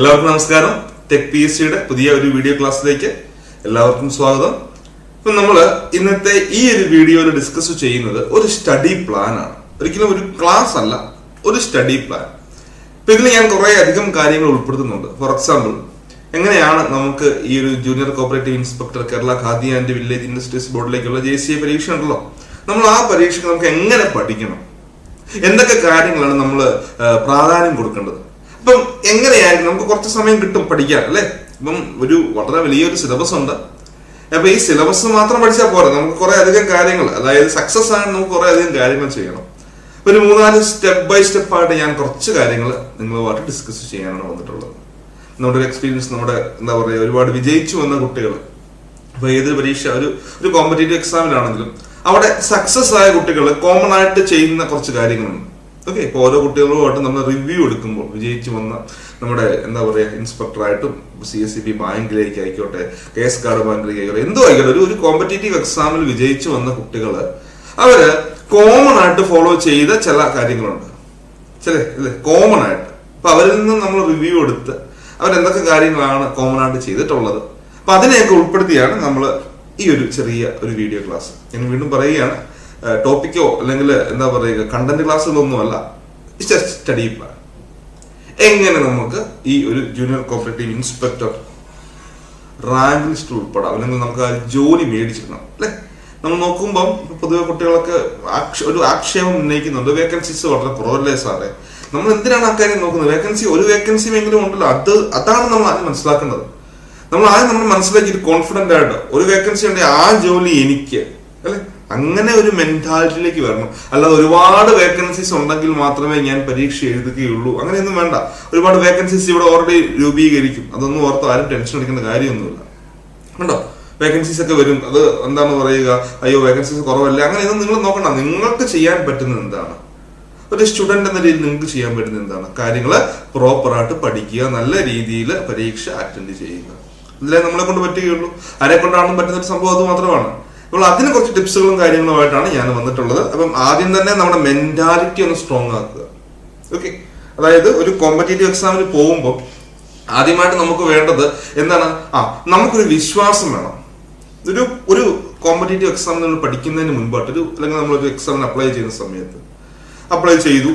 എല്ലാവർക്കും നമസ്കാരം. Tech P S സിയുടെ പുതിയ ഒരു വീഡിയോ ക്ലാസ്സിലേക്ക് എല്ലാവർക്കും സ്വാഗതം. ഇപ്പൊ നമ്മൾ ഇന്നത്തെ ഈ ഒരു വീഡിയോയിൽ ഡിസ്കസ് ചെയ്യുന്നത് ഒരു സ്റ്റഡി പ്ലാൻ ആണ്. ഒരിക്കലും ഒരു ക്ലാസ് അല്ല ഒരു സ്റ്റഡി പ്ലാൻ ഇപ്പൊ ഇതിൽ ഞാൻ കുറെ അധികം കാര്യങ്ങൾ ഉൾപ്പെടുത്തുന്നുണ്ട്. ഫോർ എക്സാമ്പിൾ എങ്ങനെയാണ് നമുക്ക് ഈ ഒരു junior cooperative inspector Kerala Khadi and village industries ബോർഡിലേക്കുള്ള J C A പരീക്ഷ ഉണ്ടല്ലോ. നമ്മൾ ആ പരീക്ഷയ്ക്ക് നമുക്ക് എങ്ങനെ പഠിക്കണം? എന്തൊക്കെ കാര്യങ്ങളാണ് നമ്മൾ പ്രാധാന്യം കൊടുക്കേണ്ടത്? അപ്പം എങ്ങനെയായിരുന്നു നമുക്ക് കുറച്ച് സമയം കിട്ടും പഠിക്കാൻ അല്ലേ? ഇപ്പം ഒരു വളരെ വലിയൊരു സിലബസ് ഉണ്ട്. അപ്പൊ ഈ സിലബസ് മാത്രം പഠിച്ചാൽ പോരാ? നമുക്ക് കുറെ അധികം കാര്യങ്ങൾ അതായത് സക്സസ് ആണ് നമുക്ക് കുറെ അധികം കാര്യങ്ങൾ ചെയ്യണം. ഒരു മൂന്നാൽ സ്റ്റെപ്പ് ബൈ സ്റ്റെപ്പ് ആയിട്ട് ഞാൻ കുറച്ച് കാര്യങ്ങൾ നിങ്ങളുമായിട്ട് ഡിസ്കസ് ചെയ്യാനാണ് വന്നിട്ടുള്ളത്. നമ്മുടെ ഒരു എക്സ്പീരിയൻസ് നമ്മുടെ എന്താ പറയുക ഒരുപാട് വിജയിച്ചു വന്ന കുട്ടികൾ. അപ്പൊ ഏതൊരു പരീക്ഷ ഒരു ഒരു കോമ്പറ്റേറ്റീവ് എക്സാമിലാണെങ്കിലും അവിടെ സക്സസ് ആയ കുട്ടികൾ കോമൺ ആയിട്ട് ചെയ്യുന്ന കുറച്ച് കാര്യങ്ങളുണ്ട്. ഓക്കെ ഇപ്പൊ ഓരോ കുട്ടികളുമായിട്ട് നമ്മൾ റിവ്യൂ എടുക്കുമ്പോൾ വിജയിച്ചു വന്ന നമ്മുടെ എന്താ പറയുക ഇൻസ്പെക്ടറായിട്ടും സി എസ് സി ബി ബാങ്കിലേക്ക് ആയിക്കോട്ടെ കെ എസ് കാർഡ് ബാങ്കിലേക്ക് ആയിക്കോട്ടെ എന്തോ ആയിക്കോട്ടെ ഒരു ഒരു കോമ്പറ്റേറ്റീവ് എക്സാമിൽ വിജയിച്ചു വന്ന കുട്ടികൾ അവർ കോമൺ ആയിട്ട് ഫോളോ ചെയ്ത ചില കാര്യങ്ങളുണ്ട്. ചില അല്ലേ? കോമൺ ആയിട്ട്. അപ്പൊ അവരിൽ നിന്ന് നമ്മൾ റിവ്യൂ എടുത്ത് അവരെന്തൊക്കെ കാര്യങ്ങളാണ് കോമൺ ആയിട്ട് ചെയ്തിട്ടുള്ളത്. അപ്പൊ അതിനെയൊക്കെ ഉൾപ്പെടുത്തിയാണ് നമ്മൾ ഈ ഒരു ചെറിയ ഒരു വീഡിയോ ക്ലാസ് ഞാൻ വീണ്ടും പറയുകയാണ്. ടോപ്പിക്കോ അല്ലെങ്കിൽ എന്താ പറയുക കണ്ടന്റ് ക്ലാസ്സുകളൊന്നുമല്ല ജസ്റ്റ് സ്റ്റഡി പ്ലാൻ എങ്ങനെ നമുക്ക് ഈ ഒരു junior cooperative inspector rank list ഉൾപ്പെടാം? അല്ലെങ്കിൽ നമുക്ക് ആ ജോലി മേടിച്ചിടണം അല്ലേ? നമ്മൾ നോക്കുമ്പം പൊതുവെ കുട്ടികളൊക്കെ ഒരു ആക്ഷേപം ഉന്നയിക്കുന്നുണ്ട്. വേക്കൻസീസ് വളരെ കുറവല്ലേ സാറേ? നമ്മൾ എന്തിനാണ് ആ കാര്യം നോക്കുന്നത്? വേക്കൻസി ഒരു വേക്കൻസി എങ്കിലും ഉണ്ടല്ലോ. അത് അതാണ് നമ്മൾ ആദ്യം മനസ്സിലാക്കേണ്ടത്. നമ്മൾ ആദ്യം നമ്മൾ മനസ്സിലാക്കി കോൺഫിഡന്റ് ആയിട്ട് ഒരു വേക്കൻസി ഉണ്ടെങ്കിൽ ആ ജോലി എനിക്ക് അങ്ങനെ ഒരു മെന്റാലിറ്റിയിലേക്ക് വരണം. അല്ലാതെ ഒരുപാട് വേക്കൻസീസ് ഉണ്ടെങ്കിൽ മാത്രമേ ഞാൻ പരീക്ഷ എഴുതുകയുള്ളൂ. അങ്ങനെയൊന്നും വേണ്ട. ഒരുപാട് വേക്കൻസീസ് ഇവിടെ ഓൾറെഡി രൂപീകരിക്കും. അതൊന്നും ഓർത്ത് ആരും ടെൻഷൻ എടുക്കേണ്ട കാര്യമൊന്നുമില്ല. കണ്ടോ? വേക്കൻസീസ് ഒക്കെ വരും. അത് എന്താണ് പറയുക? അയ്യോ വേക്കൻസീസ് കുറവല്ലേ? അങ്ങനെയൊന്നും നിങ്ങൾ നോക്കണ്ട. നിങ്ങൾക്ക് ചെയ്യാൻ പറ്റുന്നത് എന്താണ്? ഒരു സ്റ്റുഡന്റ് എന്ന രീതിയിൽ നിങ്ങൾക്ക് ചെയ്യാൻ പറ്റുന്നത് എന്താണ്? കാര്യങ്ങൾ പ്രോപ്പറായിട്ട് പഠിക്കുക നല്ല രീതിയിൽ പരീക്ഷ അറ്റൻഡ് ചെയ്യുക. ഇതിലേ നമ്മളെ കൊണ്ട് പറ്റുകയുള്ളൂ. ആരെ കൊണ്ടാണെന്ന് പറ്റുന്ന ഒരു സംഭവം അത് മാത്രമാണ്. അപ്പോൾ അതിന് കുറച്ച് ടിപ്സുകളും കാര്യങ്ങളുമായിട്ടാണ് ഞാൻ വന്നിട്ടുള്ളത്. അപ്പം ആദ്യം തന്നെ നമ്മുടെ മെന്റാലിറ്റി ഒന്ന് സ്ട്രോങ് ആക്കുക. ഓക്കെ അതായത് ഒരു കോമ്പറ്റേറ്റീവ് എക്സാമിന് പോകുമ്പോൾ ആദ്യമായിട്ട് നമുക്ക് വേണ്ടത് എന്താണ്? ആ നമുക്കൊരു വിശ്വാസം വേണം. ഒരു ഒരു കോമ്പറ്റേറ്റീവ് എക്സാം നമ്മൾ പഠിക്കുന്നതിന് മുൻപായിട്ട് ഒരു അല്ലെങ്കിൽ നമ്മളൊരു എക്സാമിന് അപ്ലൈ ചെയ്യുന്ന സമയത്ത് അപ്ലൈ ചെയ്തു.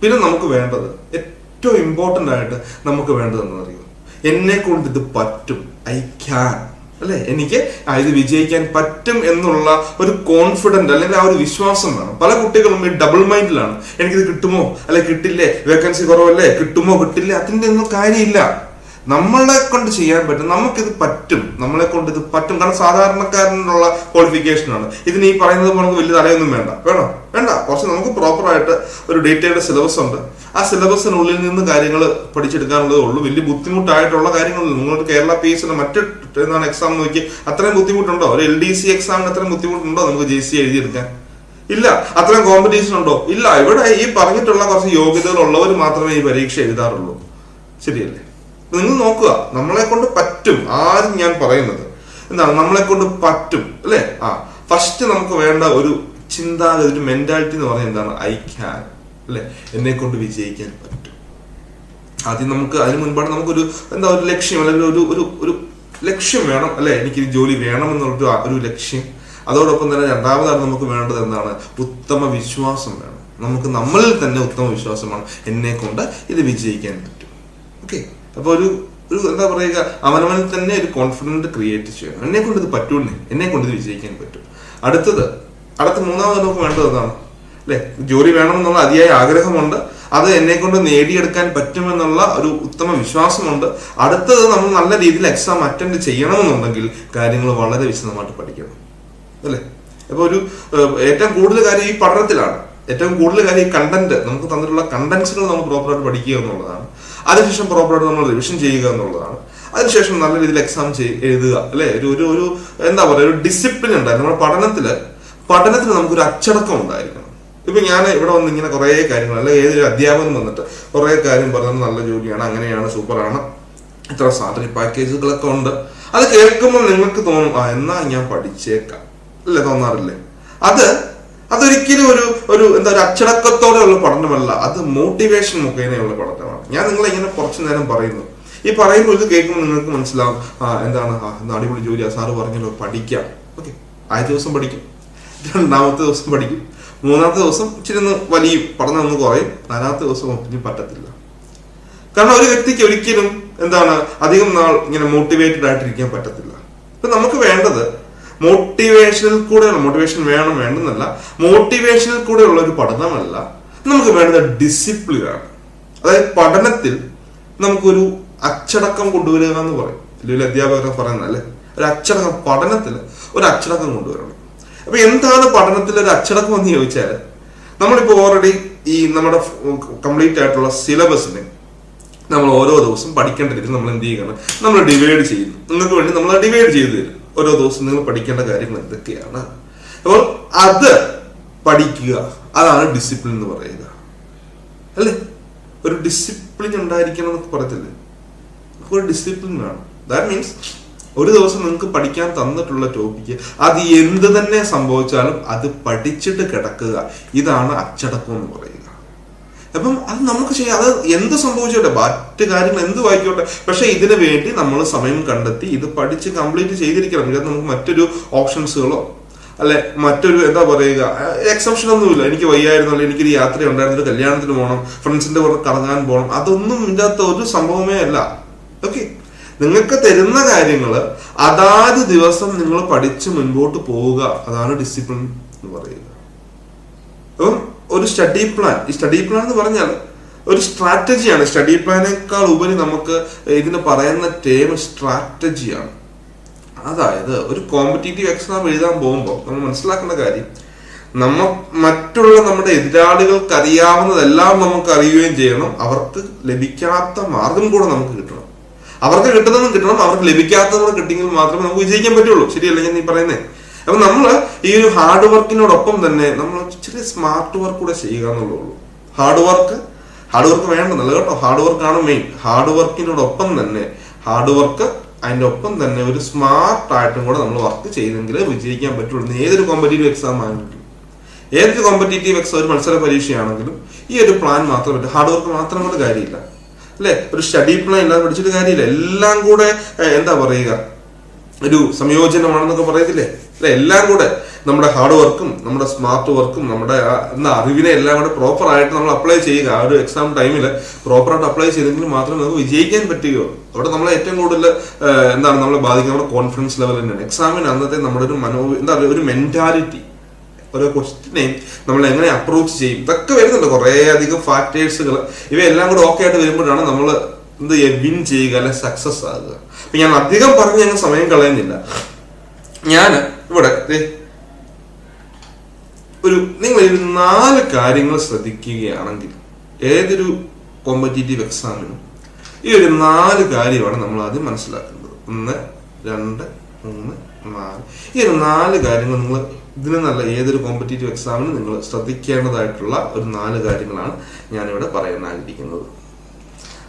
പിന്നെ നമുക്ക് വേണ്ടത് ഏറ്റവും ഇമ്പോർട്ടന്റ് ആയിട്ട് നമുക്ക് വേണ്ടത് എന്ന് എന്നെ കൊണ്ട് ഇത് പറ്റും. ഐ ക്യാൻ അല്ലെ? എനിക്ക് ഇത് വിജയിക്കാൻ പറ്റും എന്നുള്ള ഒരു കോൺഫിഡന്റ് അല്ലെങ്കിൽ ആ ഒരു വിശ്വാസം വേണം. പല കുട്ടികളും ഈ ഡബിൾ മൈൻഡിലാണ് എനിക്കിത് കിട്ടുമോ? അല്ലെ കിട്ടില്ലേ? വേക്കൻസി കുറവല്ലേ? കിട്ടുമോ? കിട്ടില്ലേ? അതിന്റെ ഒന്നും കാര്യമില്ല. നമ്മളെ കൊണ്ട് ചെയ്യാൻ പറ്റും. നമുക്കിത് പറ്റും. നമ്മളെ കൊണ്ട് ഇത് പറ്റും. കാരണം സാധാരണക്കാരനുള്ള ക്വാളിഫിക്കേഷനാണ് ഇതിന് ഈ പറയുന്നത് പോലെ നമുക്ക് വലിയ തലയൊന്നും വേണ്ട. വേണോ? വേണ്ട. കുറച്ച് നമുക്ക് പ്രോപ്പറായിട്ട് ഒരു ഡേറ്റയുടെ സിലബസ് ഉണ്ട്. ആ സിലബസിനുള്ളിൽ നിന്ന് കാര്യങ്ങൾ പഠിച്ചെടുക്കാനുള്ളതേ ഉള്ളൂ. വലിയ ബുദ്ധിമുട്ടായിട്ടുള്ള കാര്യങ്ങളൊന്നും നിങ്ങൾക്ക് കേരള പി എസ് മറ്റ് എന്താണ് എക്സാം നോക്കി അത്രയും ബുദ്ധിമുട്ടുണ്ടോ? ഒരു എൽ ഡി സി എക്സാമിന് അത്രയും ബുദ്ധിമുട്ടുണ്ടോ നമുക്ക് ജെ സി എഴുതിയെടുക്കാൻ? ഇല്ല. അത്രയും കോമ്പറ്റീഷൻ ഉണ്ടോ? ഇല്ല. ഇവിടെ ഈ പറഞ്ഞിട്ടുള്ള കുറച്ച് യോഗ്യതകൾ ഉള്ളവർ മാത്രമേ ഈ പരീക്ഷ എഴുതാറുള്ളൂ. ശരിയല്ലേ? നിങ്ങൾ നോക്കുക. നമ്മളെ കൊണ്ട് പറ്റും. ആരും ഞാൻ പറയുന്നത്. എന്താണ്? നമ്മളെ കൊണ്ട് പറ്റും. അല്ലെ? ആ. ഫസ്റ്റ് നമുക്ക് വേണ്ട ഒരു ചിന്താഗതി ഒരു മെന്റാലിറ്റി എന്ന് പറയുന്നത് എന്താണ്? ഐ ക്യാൻ അല്ലെ? എന്നെ കൊണ്ട് വിജയിക്കാൻ പറ്റും. ആദ്യം നമുക്ക് അതിന് മുൻപാണ് നമുക്കൊരു എന്താ ഒരു ലക്ഷ്യം അല്ലെങ്കിൽ ഒരു ഒരു ലക്ഷ്യം വേണം അല്ലെ? എനിക്ക് ജോലി വേണം ആ- ഒരു ലക്ഷ്യം. അതോടൊപ്പം തന്നെ രണ്ടാമതാണ് നമുക്ക് വേണ്ടത് എന്താണ്? ഉത്തമ വിശ്വാസം വേണം. നമുക്ക് നമ്മളിൽ തന്നെ ഉത്തമ വിശ്വാസമാണ് എന്നെ കൊണ്ട് ഇത് വിജയിക്കാൻ പറ്റും. ഓക്കെ? അപ്പൊ ഒരു ഒരു എന്താ പറയുക? അവനവനിൽ തന്നെ ഒരു കോൺഫിഡന്റ് ക്രിയേറ്റ് ചെയ്യണം. എന്നെ കൊണ്ട് ഇത് പറ്റൂന്നേ എന്നെ കൊണ്ട് ഇത് വിജയിക്കാൻ പറ്റും. അടുത്തത് അടുത്ത മൂന്നാമത് നമുക്ക് വേണ്ടത് എന്താണ്? അല്ലെ? ജോലി വേണമെന്നുള്ള അതിയായ ആഗ്രഹമുണ്ട്. അത് എന്നെ കൊണ്ട് നേടിയെടുക്കാൻ പറ്റുമെന്നുള്ള ഒരു ഉത്തമ വിശ്വാസമുണ്ട്. അടുത്തത് നമ്മൾ നല്ല രീതിയിൽ എക്സാം അറ്റൻഡ് ചെയ്യണമെന്നുണ്ടെങ്കിൽ കാര്യങ്ങൾ വളരെ വിശദമായിട്ട് പഠിക്കണം. അല്ലേ? അപ്പൊ ഒരു ഏറ്റവും കൂടുതൽ കാര്യം ഈ പഠനത്തിലാണ്. ഏറ്റവും കൂടുതൽ കാര്യം ഈ കണ്ടന്റ് നമുക്ക് തന്നിട്ടുള്ള കണ്ടന്റ്സുകൾ നമ്മൾ പ്രോപ്പറായിട്ട് പഠിക്കുക എന്നുള്ളതാണ്. അതിനുശേഷം പ്രോപ്പറായിട്ട് നമ്മൾ റിവിഷൻ ചെയ്യുക എന്നുള്ളതാണ്. അതിനുശേഷം നല്ല രീതിയിൽ എക്സാം എഴുതുക അല്ലെ? ഒരു ഒരു ഒരു എന്താ പറയുക ഒരു ഡിസിപ്ലിൻ ഉണ്ടായിരുന്നു. നമ്മുടെ പഠനത്തിൽ പഠനത്തിൽ നമുക്കൊരു അച്ചടക്കം ഉണ്ടായിരിക്കണം. ഇപ്പൊ ഞാൻ ഇവിടെ വന്ന് ഇങ്ങനെ കുറെ കാര്യങ്ങൾ അല്ലെങ്കിൽ ഏതൊരു അധ്യാപകൻ വന്നിട്ട് കുറെ കാര്യം പറഞ്ഞത് നല്ല ജോലിയാണ് അങ്ങനെയാണ് സൂപ്പറാണ്. ഇത്ര സാലറി പാക്കേജുകളൊക്കെ ഉണ്ട്. അത് കേൾക്കുമ്പോൾ നിങ്ങൾക്ക് തോന്നും ആ എന്നാ ഞാൻ പഠിച്ചേക്കാം. അല്ലേ തോന്നാറില്ലേ? അത് അതൊരിക്കലും ഒരു ഒരു എന്താ ഒരു അച്ചടക്കത്തോടെയുള്ള പഠനമല്ല. അത് മോട്ടിവേഷൻ മുഖേനയുള്ള പഠനമാണ്. ഞാൻ നിങ്ങളെ ഇങ്ങനെ കുറച്ചു നേരം പറയുന്നു. ഈ പറയുമ്പോൾ ഇത് കേൾക്കുമ്പോൾ നിങ്ങൾക്ക് മനസ്സിലാവും ആ എന്താണ്? അടിപൊളി ജോലി അടിപൊളി ജോലി സാറ് പറഞ്ഞല്ലോ പഠിക്കാം. ഓക്കെ. ആദ്യ ദിവസം പഠിക്കും. രണ്ടാമത്തെ ദിവസം പഠിക്കും. മൂന്നാമത്തെ ദിവസം ഇച്ചിരി ഒന്ന് വലിയ പഠനം ഒന്ന് കുറയും. നാലാമത്തെ ദിവസം ഒന്നും പറ്റത്തില്ല. കാരണം ഒരു വ്യക്തിക്ക് ഒരിക്കലും എന്താണ് അധികം നാൾ ഇങ്ങനെ മോട്ടിവേറ്റഡ് ആയിട്ടിരിക്കാൻ പറ്റത്തില്ല. ഇപ്പൊ നമുക്ക് വേണ്ടത് മോട്ടിവേഷനിൽ കൂടെയുള്ള മോട്ടിവേഷൻ വേണം വേണ്ടെന്നല്ല മോട്ടിവേഷനിൽ കൂടെയുള്ള ഒരു പഠനമല്ല. നമുക്ക് വേണ്ടത് ഡിസിപ്ലിൻ ആണ്. അതായത് പഠനത്തിൽ നമുക്കൊരു അച്ചടക്കം കൊണ്ടുവരിക എന്ന് പറയും. വലിയ അധ്യാപകർ പറയുന്നല്ലേ ഒരു അച്ചടക്കം പഠനത്തിൽ ഒരു അച്ചടക്കം കൊണ്ടുവരണം. അപ്പൊ എന്താണ് പഠനത്തിൽ ഒരു അച്ചടക്കം എന്ന് ചോദിച്ചാൽ നമ്മളിപ്പോ ഓൾറെഡി ഈ നമ്മുടെ കംപ്ലീറ്റ് ആയിട്ടുള്ള സിലബസിനെ നമ്മൾ ഓരോ ദിവസം പഠിക്കേണ്ട രീതിയിൽ നമ്മൾ എന്ത് ചെയ്യണം? നമ്മൾ ഡിവൈഡ് ചെയ്യുന്നു നിങ്ങൾക്ക് വേണ്ടി നമ്മൾ ഡിവൈഡ് ചെയ്ത് തരും. ഓരോ ദിവസം നിങ്ങൾ പഠിക്കേണ്ട കാര്യങ്ങൾ എന്തൊക്കെയാണ്? അപ്പോൾ അത് പഠിക്കുക. അതാണ് ഡിസിപ്ലിൻ എന്ന് പറയുക. അല്ലേ? ഒരു ഡിസിപ്ലിൻ ഉണ്ടായിരിക്കണം എന്നൊക്കെ പറയത്തില്ലേ? ഒരു ഡിസിപ്ലിൻ വേണം. ദാറ്റ് മീൻസ് ഒരു ദിവസം നിങ്ങൾക്ക് പഠിക്കാൻ തന്നിട്ടുള്ള ടോപ്പിക്ക് അത് എന്ത് തന്നെ സംഭവിച്ചാലും അത് പഠിച്ചിട്ട് കിടക്കുക. ഇതാണ് അച്ചടക്കം എന്ന് പറയുക. അപ്പം അത് നമുക്ക് ചെയ്യാം. അത് എന്ത് സംഭവിച്ചോട്ടെ? മറ്റ് കാര്യങ്ങൾ എന്ത് വായിക്കോട്ടെ? പക്ഷെ ഇതിന് വേണ്ടി നമ്മൾ സമയം കണ്ടെത്തി ഇത് പഠിച്ച് കംപ്ലീറ്റ് ചെയ്തിരിക്കണം. ഇതിനകത്ത് നമുക്ക് മറ്റൊരു ഓപ്ഷൻസുകളോ അല്ലെ മറ്റൊരു എന്താ പറയുക എക്സെപ്ഷൻ ഒന്നുമില്ല. എനിക്ക് വയ്യായിരുന്നല്ലോ എനിക്കൊരു യാത്ര ഉണ്ടായിരുന്നു കല്യാണത്തിന് പോകണം ഫ്രണ്ട്സിന്റെ കൂടെ കറങ്ങാൻ പോകണം. അതൊന്നും ഇല്ലാത്ത ഒരു സംഭവമേ അല്ല. ഓക്കെ നിങ്ങൾക്ക് തരുന്ന കാര്യങ്ങൾ അതാത് ദിവസം നിങ്ങൾ പഠിച്ച് മുൻപോട്ട് പോവുക. അതാണ് ഡിസിപ്ലിൻ എന്ന് പറയുക അപ്പം ഒരു സ്റ്റഡി പ്ലാൻ ഈ സ്റ്റഡി പ്ലാൻ എന്ന് പറഞ്ഞാൽ ഒരു സ്ട്രാറ്റജിയാണ് സ്റ്റഡി പ്ലാനേക്കാൾ ഉപരി നമുക്ക് ഇതിന് പറയുന്ന ടേം സ്ട്രാറ്റജിയാണ് അതായത് ഒരു കോമ്പറ്റേറ്റീവ് എക്സാം എഴുതാൻ പോകുമ്പോൾ നമ്മൾ മനസ്സിലാക്കേണ്ട കാര്യം നമ്മ മറ്റുള്ള നമ്മുടെ എതിരാളികൾക്ക് അറിയാവുന്നതെല്ലാം നമുക്ക് അറിയുകയും ചെയ്യണം. അവർക്ക് ലഭിക്കാത്ത മാർഗം കൂടെ നമുക്ക് കിട്ടണം. അവർക്ക് കിട്ടുന്നതും കിട്ടണം അവർക്ക് ലഭിക്കാത്തതും കൂടെ കിട്ടിയെങ്കിൽ മാത്രമേ നമുക്ക് വിജയിക്കാൻ പറ്റുള്ളൂ. ശരിയല്ല ഞാൻ നീ പറയുന്നേ? അപ്പൊ നമ്മൾ ഈ ഒരു ഹാർഡ് വർക്കിനോടൊപ്പം തന്നെ നമ്മൾ ഇച്ചിരി സ്മാർട്ട് വർക്ക് കൂടെ ചെയ്യുക എന്നുള്ളൂ ഹാർഡ് വർക്ക് ഹാർഡ് വർക്ക് വേണ്ടെന്നല്ല കേട്ടോ. ഹാർഡ് വർക്കാണ് മെയിൻ ഹാർഡ് വർക്കിനോടൊപ്പം തന്നെ ഹാർഡ് വർക്ക് അതിന്റെ ഒപ്പം തന്നെ ഒരു സ്മാർട്ട് ആയിട്ടും കൂടെ നമ്മൾ വർക്ക് ചെയ്യുന്നെങ്കിൽ വിജയിക്കാൻ പറ്റുള്ളൂ. ഏതൊരു കോമ്പറ്റേറ്റീവ് എക്സാം ആണെങ്കിലും ഏതൊരു കോമ്പറ്റേറ്റീവ് എക്സാം ഒരു മത്സര പരീക്ഷയാണെങ്കിലും ഈ ഒരു പ്ലാൻ മാത്രം ഹാർഡ് വർക്ക് മാത്രം കൊണ്ട് കാര്യമില്ല. അല്ലെ? ഒരു സ്റ്റഡി പ്ലാൻ ഇല്ലാതെ പഠിച്ചിട്ട് കാര്യമില്ല. എല്ലാം കൂടെ എന്താ പറയുക? ഒരു സംയോജനമാണെന്നൊക്കെ പറയത്തില്ലേ? അല്ലെ? എല്ലാം കൂടെ. നമ്മുടെ ഹാർഡ് വർക്കും നമ്മുടെ സ്മാർട്ട് വർക്കും നമ്മുടെ എന്താ അറിവിനെ എല്ലാം കൂടെ പ്രോപ്പർ ആയിട്ട് നമ്മൾ അപ്ലൈ ചെയ്യുക. ആ ഒരു എക്സാം ടൈമിൽ പ്രോപ്പറായിട്ട് അപ്ലൈ ചെയ്തെങ്കിൽ മാത്രമേ നമുക്ക് വിജയിക്കാൻ പറ്റുകയുള്ളൂ. അവിടെ നമ്മളെ ഏറ്റവും കൂടുതൽ എന്താണ് നമ്മളെ ബാധിക്കുന്നത്? നമ്മുടെ കോൺഫിഡൻസ് ലെവൽ തന്നെയാണ്. എക്സാമിന് അന്നത്തെ നമ്മുടെ ഒരു മനോ എന്താ പറയുക? ഒരു മെന്റാലിറ്റി ഓരോ ക്വസ്റ്റിനെയും നമ്മൾ എങ്ങനെ അപ്രോച്ച് ചെയ്യും? ഇതൊക്കെ വരുന്നുണ്ട് കുറേ അധികം ഫാക്ടേഴ്സുകൾ ഇവയെല്ലാം കൂടെ ഓക്കെ ആയിട്ട് വരുമ്പോഴാണ് നമ്മൾ എന്ത് വിൻ ചെയ്യുക അല്ലെ സക്സസ് ആകുക. അപ്പൊ ഞാൻ അധികം പറഞ്ഞ് ഞങ്ങൾ സമയം കളയുന്നില്ല. ഞാൻ ഇവിടെ ഒരു നിങ്ങൾ ഒരു നാല് കാര്യങ്ങൾ ശ്രദ്ധിക്കുകയാണെങ്കിൽ ഏതൊരു കോമ്പറ്റേറ്റീവ് എക്സാമിനും ഈ ഒരു നാല് കാര്യമാണ് നമ്മൾ ആദ്യം മനസ്സിലാക്കേണ്ടത് ഒന്ന് രണ്ട് മൂന്ന് നാല്. ഈ ഒരു നാല് കാര്യങ്ങൾ നിങ്ങൾ ഇതിന് നല്ല ഏതൊരു കോമ്പറ്റേറ്റീവ് എക്സാമിനും നിങ്ങൾ ശ്രദ്ധിക്കേണ്ടതായിട്ടുള്ള ഒരു നാല് കാര്യങ്ങളാണ് ഞാനിവിടെ പറയാൻ ആഗ്രഹിക്കുന്നത്.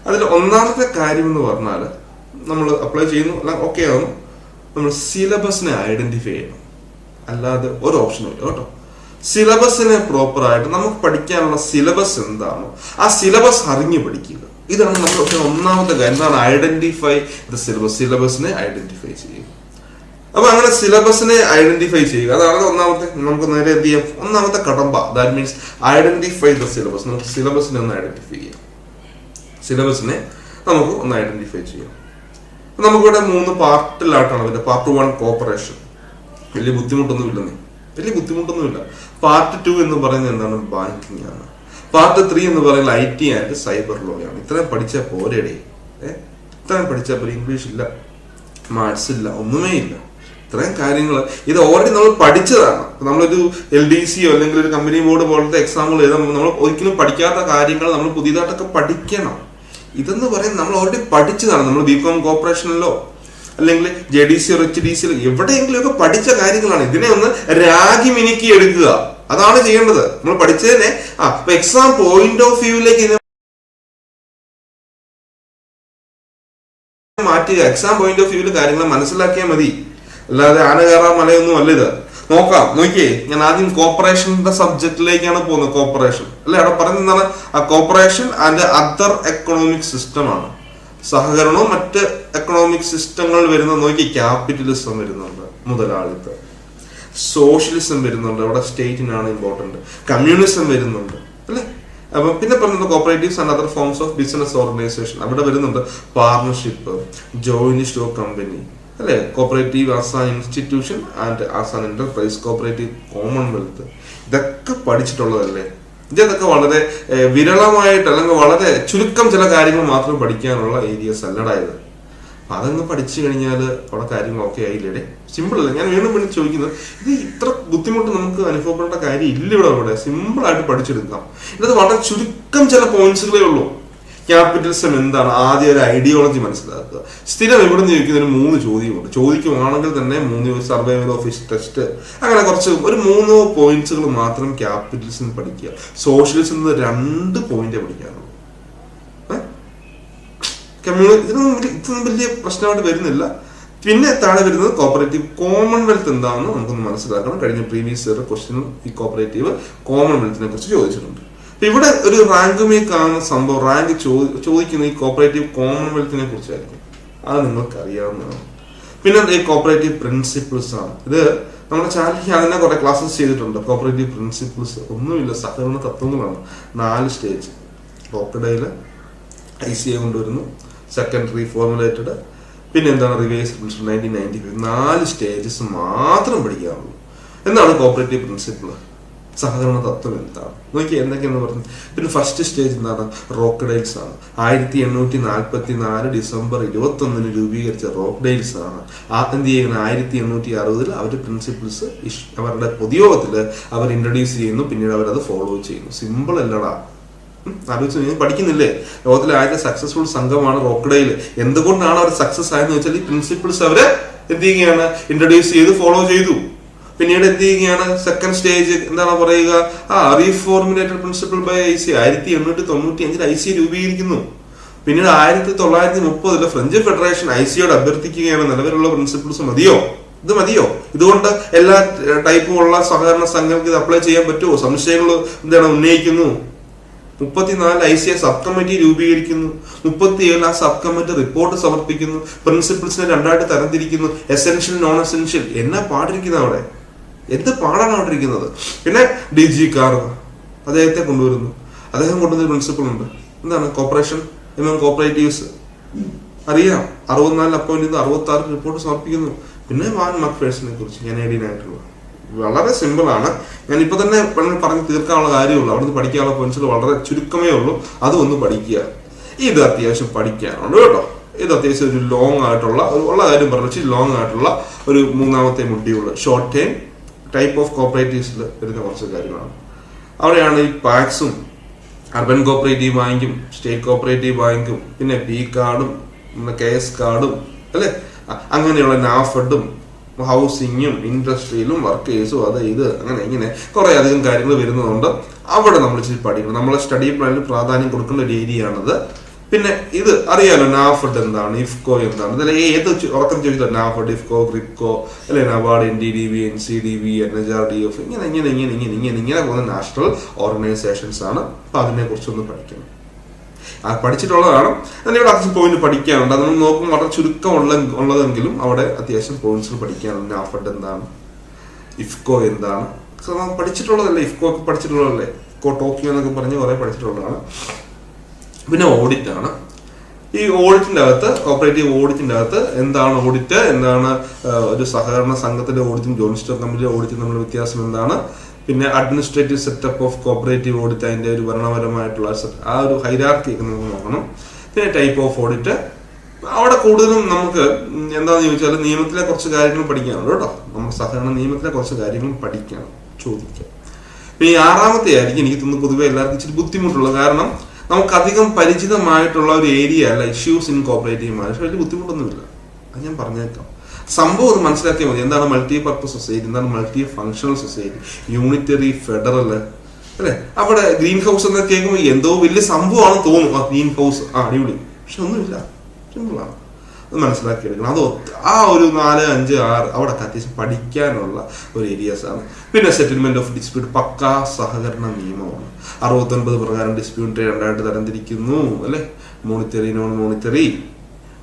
അതിൽ ഒന്നാമത്തെ കാര്യം എന്ന് പറഞ്ഞാൽ നമ്മൾ അപ്ലൈ ചെയ്യുന്നു അല്ല ഓക്കെ ആവുന്നു നമ്മൾ സിലബസിനെ ഐഡന്റിഫൈ ചെയ്യണം. അല്ലാതെ ഒരു ഓപ്ഷനും ഇല്ല കേട്ടോ. സിലബസിനെ പ്രോപ്പറായിട്ട് നമുക്ക് പഠിക്കാനുള്ള സിലബസ് എന്താണോ ആ സിലബസ് അറിഞ്ഞു പഠിക്കുക. ഇതാണ് നമ്മൾ ഒന്നാമത്തെ കാര്യം. എന്താണ് ഐഡന്റിഫൈ ദ സിലബസ് സിലബസിനെ ഐഡന്റിഫൈ ചെയ്യുക. അപ്പൊ അങ്ങനെ സിലബസിനെ ഐഡന്റിഫൈ ചെയ്യുക. അതാണ് ഒന്നാമത്തെ. നമുക്ക് നേരെ എന്ത് ചെയ്യാം? ഒന്നാമത്തെ കടമ്പ. That means identify the syllabus നമുക്ക് സിലബസിനെ ഒന്ന് ഐഡന്റിഫൈ ചെയ്യാം. സിലബസിനെ നമുക്ക് ഒന്ന് ഐഡന്റിഫൈ ചെയ്യാം. നമുക്കിവിടെ മൂന്ന് പാർട്ടിലായിട്ടാണ് അതിന്റെ പാർട്ട് വൺ കോപ്പറേഷൻ വലിയ ബുദ്ധിമുട്ടൊന്നും വലിയ ബുദ്ധിമുട്ടൊന്നുമില്ല. പാർട്ട് ടു എന്ന് പറയുന്നത് എന്താണ്? ബാങ്കിങ് ആണ്. പാർട്ട് ത്രീ എന്ന് പറയുന്നത് I T and cyber law ആണ്. ഇത്രയും പഠിച്ചാൽ പോരേടേ. ഏഹ് ഇത്രയും പഠിച്ചാൽ പോലും ഇംഗ്ലീഷ് ഇല്ല. മാത്സ് ഇല്ല. ഒന്നുമേ ഇല്ല. ഇത്രയും കാര്യങ്ങൾ ഇത് ഓൾറെഡി നമ്മൾ പഠിച്ചതാണ്. നമ്മളൊരു എൽ ഡി സിയോ അല്ലെങ്കിൽ ഒരു കമ്പനി ബോർഡ് പോലത്തെ എക്സാമുകൾ എഴുതാൻ നമ്മൾ ഒരിക്കലും പഠിക്കാത്ത കാര്യങ്ങൾ നമ്മൾ പുതിയതായിട്ടൊക്കെ പഠിക്കണം. ഇതെന്ന് പറയുന്നത് നമ്മൾ ഓൾറെഡി പഠിച്ചതാണ്. നമ്മൾ ബി കോം കോർപ്പറേഷനിലോ അല്ലെങ്കിൽ J D C H D C എവിടെയെങ്കിലും ഒക്കെ പഠിച്ച കാര്യങ്ങളാണ്. ഇതിനെ ഒന്ന് രാഗി മിനുക്കി എടുക്കുക. അതാണ് ചെയ്യേണ്ടത്. നമ്മൾ പഠിച്ചതിനെ ആ എക്സാം പോയിന്റ് ഓഫ് വ്യൂവിലേക്ക് മാറ്റുക. എക്സാം പോയിന്റ് ഓഫ് വ്യൂവിൽ കാര്യങ്ങൾ മനസ്സിലാക്കിയാൽ മതി. അല്ലാതെ ആന കയറാൻ മലയൊന്നും അല്ല ഇത്. നോക്കാം നോക്കിയേ ഞാൻ ആദ്യം കോപ്പറേഷന്റെ സബ്ജക്റ്റിലേക്കാണ് പോകുന്നത് കോപ്പറേഷൻ അല്ലെ അവിടെ പറയുന്നതാണ് ആ cooperation and other economic system ആണ്. സഹകരണവും മറ്റ് എക്കണോമിക് സിസ്റ്റങ്ങൾ വരുന്ന നോക്കി ക്യാപിറ്റലിസം വരുന്നുണ്ട് മുതലാളിത്തം. സോഷ്യലിസം വരുന്നുണ്ട് അവിടെ സ്റ്റേറ്റിനാണ് ഇമ്പോർട്ടന്റ് കമ്മ്യൂണിസം വരുന്നുണ്ട് അല്ലേ? അപ്പൊ പിന്നെ പറഞ്ഞത് cooperatives and other forms of business organisation അവിടെ വരുന്നുണ്ട് പാർട്ണർഷിപ്പ് ജോയിന്റ് സ്റ്റോക്ക് കമ്പനി അല്ലെ? Cooperative as an institution and as an enterprise cooperative commonwealth ഇതൊക്കെ പഠിച്ചിട്ടുള്ളതല്ലേ? ഇതൊക്കെ വളരെ വിരളമായിട്ട് അല്ലെങ്കിൽ വളരെ ചുരുക്കം ചില കാര്യങ്ങൾ മാത്രം പഠിക്കാനുള്ള ഏരിയസ് അപ്പൊ അതങ്ങ് പഠിച്ചു കഴിഞ്ഞാൽ അവിടെ കാര്യങ്ങൾ ഓക്കെ ആയില്ലേ സിമ്പിൾ അല്ല? ഞാൻ വീണ്ടും വീണ്ടും ചോദിക്കുന്നത് ഇത് ഇത്ര ബുദ്ധിമുട്ട് നമുക്ക് അനുഭവപ്പെടേണ്ട കാര്യം ഇല്ല ഇവിടെ. ഇവിടെ സിമ്പിൾ ആയിട്ട് പഠിച്ചെടുക്കാം. ഇത് വളരെ ചുരുക്കം ചില പോയിന്റ്സുകളേ ഉള്ളൂ. ക്യാപിറ്റലിസം എന്താണ്? ആദ്യം ഒരു ഐഡിയോളജി മനസ്സിലാക്കുക. സ്ഥിരം ഇവിടെ നിന്ന് ചോദിക്കുന്നതിന് മൂന്ന് ചോദ്യമുണ്ട്. ചോദിക്കുവാണെങ്കിൽ തന്നെ മൂന്ന് സർവൈവൽ ഓഫീസ് ടെസ്റ്റ് അങ്ങനെ കുറച്ച് ഒരു മൂന്നോ പോയിന്റ്സുകൾ മാത്രം ക്യാപിറ്റലിസം പഠിക്കുക. സോഷ്യലിസം രണ്ട് പോയിന്റ് പഠിക്കാനുള്ളൂ? കമ്മ്യൂണി ഇതൊന്നും വലിയ പ്രശ്നമായിട്ട് വരുന്നില്ല. പിന്നെ താഴെ വരുന്നത് കോപ്പറേറ്റീവ് കോമൺവെൽത്ത് എന്താണെന്ന് നമുക്കൊന്ന് മനസ്സിലാക്കണം. കഴിഞ്ഞ പ്രീവിയസ് ഇയർ ക്വസ്റ്റ്യനും ഈ കോപ്പറേറ്റീവ് കോമൺവെൽത്തിനെ കുറിച്ച് ചോദിച്ചിട്ടുണ്ട്. ഇവിടെ ഒരു റാങ്കുമേ കാണുന്ന സംഭവം റാങ്ക് ചോദിക്കുന്ന ഈ കോപ്പറേറ്റീവ് കോമൺവെൽത്തിനെ കുറിച്ചായിരിക്കും. അത് നിങ്ങൾക്ക് അറിയാവുന്നതാണ് പിന്നെ ഈ കോപ്പറേറ്റീവ് പ്രിൻസിപ്പിൾസ് ആണ്. ഇത് നമ്മുടെ ചാനലിൽ അതിനെ കുറെ ക്ലാസ്സസ് ചെയ്തിട്ടുണ്ട്. കോപ്പറേറ്റീവ് പ്രിൻസിപ്പിൾസ് ഒന്നുമില്ല സഹകരണ തത്വങ്ങളാണ്. നാല് സ്റ്റേജ് റോക്കഡയിൽ ഐ സി എ കൊണ്ടുവരുന്നു. സെക്കൻഡറി ഫോർമുലേറ്റഡ് പിന്നെ എന്താണ് reverse principle nineteen ninety five നാല് സ്റ്റേജസ് മാത്രം പഠിക്കാറുള്ളൂ എന്താണ് കോപ്പറേറ്റീവ് പ്രിൻസിപ്പിൾ സഹകരണ തത്വം എന്താണ് നോക്കി എന്തൊക്കെയെന്ന് പറഞ്ഞു. പിന്നെ ഫസ്റ്റ് സ്റ്റേജ് എന്താണ്? റോക്കഡൈൽസ് ആണ്. ആയിരത്തി എണ്ണൂറ്റി നാൽപ്പത്തി നാല് ഡിസംബർ ഇരുപത്തി ഒന്നിന് രൂപീകരിച്ച റോക്കഡൈൽസ് ആണ്. ആ എന്ത് ചെയ്യുന്നത് ആയിരത്തി എണ്ണൂറ്റി അറുപതിൽ അവർ പ്രിൻസിപ്പിൾസ് അവരുടെ പൊതുയോഗത്തിൽ അവർ ഇൻട്രൊഡ്യൂസ് ചെയ്യുന്നു. പിന്നീട് അവരത് ഫോളോ ചെയ്യുന്നു. സിമ്പിൾ അല്ലടാ. ആലോചിച്ച് നിങ്ങൾ പഠിക്കുന്നില്ലേ? ലോകത്തിലെ ആദ്യത്തെ സക്സസ്ഫുൾ സംഘമാണ് റോക്കഡയിൽ എന്തുകൊണ്ടാണ് അവർ സക്സസ് ആയെന്ന് വെച്ചാൽ ഈ പ്രിൻസിപ്പിൾസ് അവർ എന്ത് ചെയ്യുകയാണ്? ഇൻട്രൊഡ്യൂസ് ചെയ്ത് ഫോളോ ചെയ്തു. പിന്നീട് എന്ത് ചെയ്യുകയാണ്? സെക്കൻഡ് സ്റ്റേജ് എന്താണ് പറയുക? ആ reformulated principle by I C ആയിരത്തി എണ്ണൂറ്റി തൊണ്ണൂറ്റി അഞ്ചിൽ ഐ സി രൂപീകരിക്കുന്നു. പിന്നീട് ആയിരത്തി തൊള്ളായിരത്തി മുപ്പതിൽ ഫ്രഞ്ച് ഫെഡറേഷൻ ഐ സിയോട് അഭ്യർത്ഥിക്കുകയാണ് നിലവിലുള്ള പ്രിൻസിപ്പിൾസ് മതിയോ? ഇത് മതിയോ? ഇതുകൊണ്ട് എല്ലാ ടൈപ്പും ഉള്ള സഹകരണ സംഘങ്ങൾക്ക് ഇത് അപ്ലൈ ചെയ്യാൻ പറ്റുമോ? സംശയങ്ങൾ എന്താണ് ഉന്നയിക്കുന്നു? മുപ്പത്തിനാല് I C A sub committee രൂപീകരിക്കുന്നു. മുപ്പത്തിയേഴ് ആ സബ് കമ്മിറ്റി റിപ്പോർട്ട് സമർപ്പിക്കുന്നു പ്രിൻസിപ്പിൾസിനെ രണ്ടായിട്ട് തരംതിരിക്കുന്നു. എസെൻഷ്യൽ നോൺ എസെൻഷ്യൽ എന്നാ പാടിരിക്കുന്നത് അവിടെ? എന്ത് പാടാണ് അവിടെ പിന്നെ ഡി ജി കാർ അദ്ദേഹത്തെ കൊണ്ടുവരുന്നു. അദ്ദേഹം കൊണ്ടുവന്ന പ്രിൻസിപ്പിൾ ഉണ്ട്. എന്താണ്? കോപ്പറേഷൻ എം കോപ്പറേറ്റീവ്സ് അറിയാം. അറുപത്തിനാല് അപ്പോയിന്റ് അറുപത്തി ആറ് റിപ്പോർട്ട് സമർപ്പിക്കുന്നു. പിന്നെ വാൻ മക്ഫേഴ്സിനെ കുറിച്ച് ആയിട്ടുള്ള വളരെ സിമ്പിൾ ആണ്. ഞാൻ ഇപ്പൊ തന്നെ പറഞ്ഞ് പറഞ്ഞ് തീർക്കാനുള്ള കാര്യമുള്ളൂ. അവിടുന്ന് പഠിക്കാനുള്ള പോയിന്റ്സ് വളരെ ചുരുക്കമേ ഉള്ളൂ. അത് ഒന്ന് പഠിക്കുക. ഇത് അത്യാവശ്യം പഠിക്കാനുണ്ട് കേട്ടോ. ഇത് അത്യാവശ്യം ഒരു ലോങ് ആയിട്ടുള്ള ഉള്ള കാര്യം പറഞ്ഞു ലോങ് ആയിട്ടുള്ള ഒരു മൂന്നാമത്തെ മുടിയുള്ള ഷോർട്ട് ടൈം ടൈപ്പ് ഓഫ് കോപ്പറേറ്റീവ്സിൽ വരുന്ന കുറച്ച് കാര്യങ്ങളാണ്. അവിടെയാണ് ഈ പാക്സും അർബൻ കോപ്പറേറ്റീവ് ബാങ്കും സ്റ്റേറ്റ് കോപ്പറേറ്റീവ് ബാങ്കും പിന്നെ ബി കാർഡും കെ എസ് കാർഡും അല്ലേ? അങ്ങനെയുള്ള നാഫഡും ഹൗസിങ്ങും ഇൻഡസ്ട്രിയിലും വർക്കേഴ്സും അത് ഇത് അങ്ങനെ ഇങ്ങനെ കുറെ അധികം കാര്യങ്ങൾ വരുന്നതുകൊണ്ട് അവിടെ നമ്മൾ ഇച്ചിരി പഠിക്കണം. നമ്മളെ സ്റ്റഡി പ്ലാനിൽ പ്രാധാന്യം കൊടുക്കേണ്ട ഒരു ഏരിയ ആണത് പിന്നെ ഇത് അറിയാലോ നാഫഡ് എന്താണ് ഇഫ്കോ എന്താണ്? ഇതിൽ ഏത് ഉറക്കം ചോദിച്ചോ നാഫഡ് ഇഫ്കോ ഗ്രിപ്കോ അല്ലെ? NABARD N D D B N C D B N H R D F ഇങ്ങനെ ഇങ്ങനെ ഇങ്ങനെ ഇങ്ങനെ ഇങ്ങനെ ഇങ്ങനെ പോകുന്ന നാഷണൽ ഓർഗനൈസേഷൻസ് ആണ് അപ്പൊ അതിനെ കുറിച്ചൊന്ന് പഠിക്കണം ആ പഠിച്ചിട്ടുള്ളതാണ്. അതിന് ഇവിടെ അത്യാവശ്യം പോയിന്റ് പഠിക്കാനുണ്ട്. അത് നമ്മൾ വളരെ ചുരുക്കം ഉള്ള ഉള്ളതെങ്കിലും അവിടെ അത്യാവശ്യം പോയിന്റ്സ് പഠിക്കാനുണ്ട്. നാഫഡ് എന്താണ്? ഇഫ്കോ എന്താണ്? പഠിച്ചിട്ടുള്ളതല്ലേ? ഇഫ്കോ ഒക്കെ പഠിച്ചിട്ടുള്ളതല്ലേ? ഇഫ്കോ ടോക്കിയോ എന്നൊക്കെ പറഞ്ഞ് കുറെ പഠിച്ചിട്ടുള്ളതാണ്. പിന്നെ ഓഡിറ്റ് ആണ്. ഈ ഓഡിറ്റിന്റെ അകത്ത് കോപ്പറേറ്റീവ് ഓഡിറ്റിന്റെ അകത്ത് എന്താണ് ഓഡിറ്റ് എന്താണ് ഒരു സഹകരണ സംഘത്തിന്റെ ഓഡിറ്റും ജോയിൻ സ്റ്റോക്ക് കമ്പനിയുടെ ഓഡിറ്റും തമ്മിലുള്ള വ്യത്യാസം എന്താണ്? പിന്നെ administrative setup of cooperative audit അതിന്റെ ഒരു ഭരണപരമായിട്ടുള്ള ആ ഒരു ഹൈരാർക്കി ഒക്കെ നമുക്ക് നോക്കണം. പിന്നെ ടൈപ്പ് ഓഫ് ഓഡിറ്റ് അവിടെ കൂടുതലും നമുക്ക് എന്താണെന്ന് ചോദിച്ചാൽ നിയമത്തിലെ കുറച്ച് കാര്യങ്ങൾ പഠിക്കാനുള്ളൂ കേട്ടോ. നമ്മൾ സഹകരണ നിയമത്തിലെ കുറച്ച് കാര്യങ്ങൾ പഠിക്കണം ചോദിക്കാം. പിന്നെ ഈ ആറാമത്തെ ആയിരിക്കും എനിക്ക് തോന്നുന്നു പൊതുവെ എല്ലാവർക്കും ഇച്ചിരി ബുദ്ധിമുട്ടുള്ളത് കാരണം നമുക്ക് അധികം പരിചിതമായിട്ടുള്ള ഒരു ഏരിയ അല്ല ഇഷ്യൂസ് ഇൻ കോപ്പറേറ്റീവ് മാനേജ് വലിയ ബുദ്ധിമുട്ടൊന്നുമില്ല. അത് ഞാൻ പറഞ്ഞേക്കാം. സംഭവം ഒന്ന് മനസ്സിലാക്കിയാൽ മതി. എന്താണ് മൾട്ടി പർപ്പസ് സൊസൈറ്റി എന്താണ് multi functional society unitary federal അല്ലെ? അവിടെ ഗ്രീൻ ഹൗസ് എന്നൊക്കെ കേൾക്കുമ്പോൾ എന്തോ വലിയ സംഭവമാണെന്ന് തോന്നും. ആ ഗ്രീൻ ഹൗസ് ആ അടിപൊളി. പക്ഷെ ഒന്നുമില്ല. സിമ്പിളാണ് അത് മനസ്സിലാക്കിയെടുക്കണം. അത് ആ ഒരു നാല് അഞ്ച് ആറ് അവിടെ അത്യാവശ്യം പഠിക്കാനുള്ള ഒരു ഏരിയാസ് ആണ്. പിന്നെ സെറ്റിൽമെന്റ് ഓഫ് ഡിസ്പ്യൂട്ട് പക്കാ സഹകരണ നിയമമാണ്. അറുപത്തൊൻപത് പ്രകാരം ഡിസ്പ്യൂട്ട് രണ്ടായിട്ട് തരംതിരിക്കുന്നു അല്ലെ? മോണിറ്ററി നോൺ മോണിറ്ററി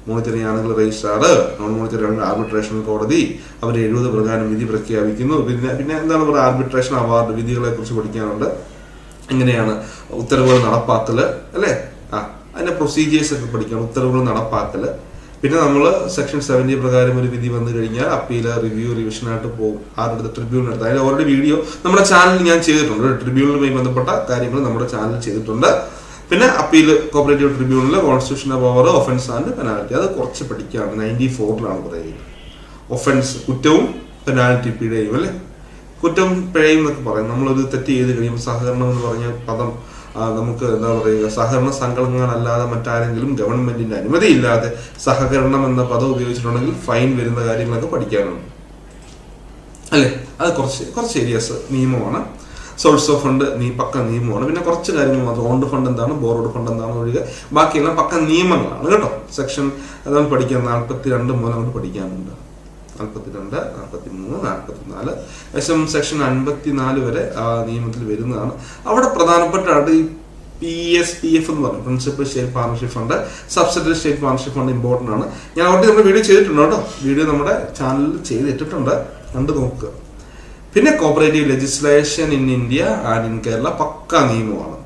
മോണിറ്ററി ആണെങ്കിൽ രജിസ്ട്രാർ നോൺ മോണിറ്ററി ആണെങ്കിൽ ആർബിട്രേഷൻ കോടതി. അവർ എഴുപത് പ്രകാരം വിധി പ്രഖ്യാപിക്കുന്നു. പിന്നെ പിന്നെ എന്താണ് പറയുക? ആർബിട്രേഷൻ അവാർഡ് വിധികളെ കുറിച്ച് പഠിക്കാനുണ്ട്. എങ്ങനെയാണ് ഉത്തരവുകൾ നടപ്പാക്കൽ അല്ലേ? ആ അതിന്റെ പ്രൊസീജിയേഴ്സ് ഒക്കെ പഠിക്കണം. ഉത്തരവുകൾ നടപ്പാക്കൽ. പിന്നെ നമ്മൾ സെക്ഷൻ സെവന്റി പ്രകാരം ഒരു വിധി വന്നു കഴിഞ്ഞാൽ അപ്പീൽ റിവ്യൂ റിവിഷൻ ആയിട്ട് പോകും. ആരുടെ ട്രിബ്യൂണൽ അതിൽ ഓൾറെഡി വീഡിയോ നമ്മുടെ ചാനലിൽ ഞാൻ ചെയ്തിട്ടുണ്ട്. ട്രിബ്യൂണലുമായി ബന്ധപ്പെട്ട കാര്യങ്ങൾ നമ്മുടെ ചാനലിൽ ചെയ്തിട്ടുണ്ട്. പിന്നെ appeal cooperative ട്രിബ്യൂണലിൽ constitutional power offence and penalty അത് കുറച്ച് പഠിക്കുകയാണ് നയന്റി ഫോറിലാണ് പറയുന്നത്. ഒഫൻസ് കുറ്റവും പെനാൽറ്റി പിഴയും അല്ലേ? കുറ്റം പിഴയും എന്നൊക്കെ പറയും. നമ്മളൊരു തെറ്റ് ചെയ്ത് കഴിയുമ്പോൾ സഹകരണം എന്ന് പറഞ്ഞ പദം നമുക്ക് എന്താ പറയുക സഹകരണ സംഘടനകളല്ലാതെ മറ്റാരെങ്കിലും ഗവൺമെന്റിന്റെ അനുമതി ഇല്ലാതെ സഹകരണം എന്ന പദം ഉപയോഗിച്ചിട്ടുണ്ടെങ്കിൽ ഫൈൻ വരുന്ന കാര്യങ്ങളൊക്കെ പഠിക്കാനുണ്ട് അല്ലെ? അത് കുറച്ച് കുറച്ച് ഏരിയസ് നിയമമാണ്. സോഴ്സ് ഓഫ് ഫണ്ട് നീ പക്ക നിയമമാണ്. പിന്നെ കുറച്ച് കാര്യങ്ങൾ മാത്രം. ഓണ്ട് ഫണ്ട് എന്താണ്? ബോർഡ് ഫണ്ട് എന്താണ് ഒഴികെ ബാക്കിയെല്ലാം പക്ക നിയമങ്ങളാണ് കേട്ടോ. സെക്ഷൻ അതാണ് പഠിക്കാൻ നാൽപ്പത്തി രണ്ട് മൂന്നാമത് നമുക്ക് പഠിക്കാനുണ്ട്. നാൽപ്പത്തിരണ്ട് നാൽപ്പത്തി മൂന്ന് നാൽപ്പത്തി നാല് ഏകദേശം സെക്ഷൻ അൻപത്തിനാല് വരെ ആ നിയമത്തിൽ വരുന്നതാണ്. അവിടെ പ്രധാനപ്പെട്ടായിട്ട് ഈ പി എസ് പി എഫ് എന്ന് പറഞ്ഞു principal state partnership fund subsidiary state partnership fund important ആണ്. ഞാൻ അവിടെ നമ്മൾ വീഡിയോ ചെയ്തിട്ടുണ്ട് കേട്ടോ. വീഡിയോ നമ്മുടെ ചാനലിൽ ചെയ്തിട്ടിട്ടുണ്ട്. കണ്ടു നോക്കുക പിന്നെ cooperative legislation in India and in Kerala പക്ക നിയമമാണ്.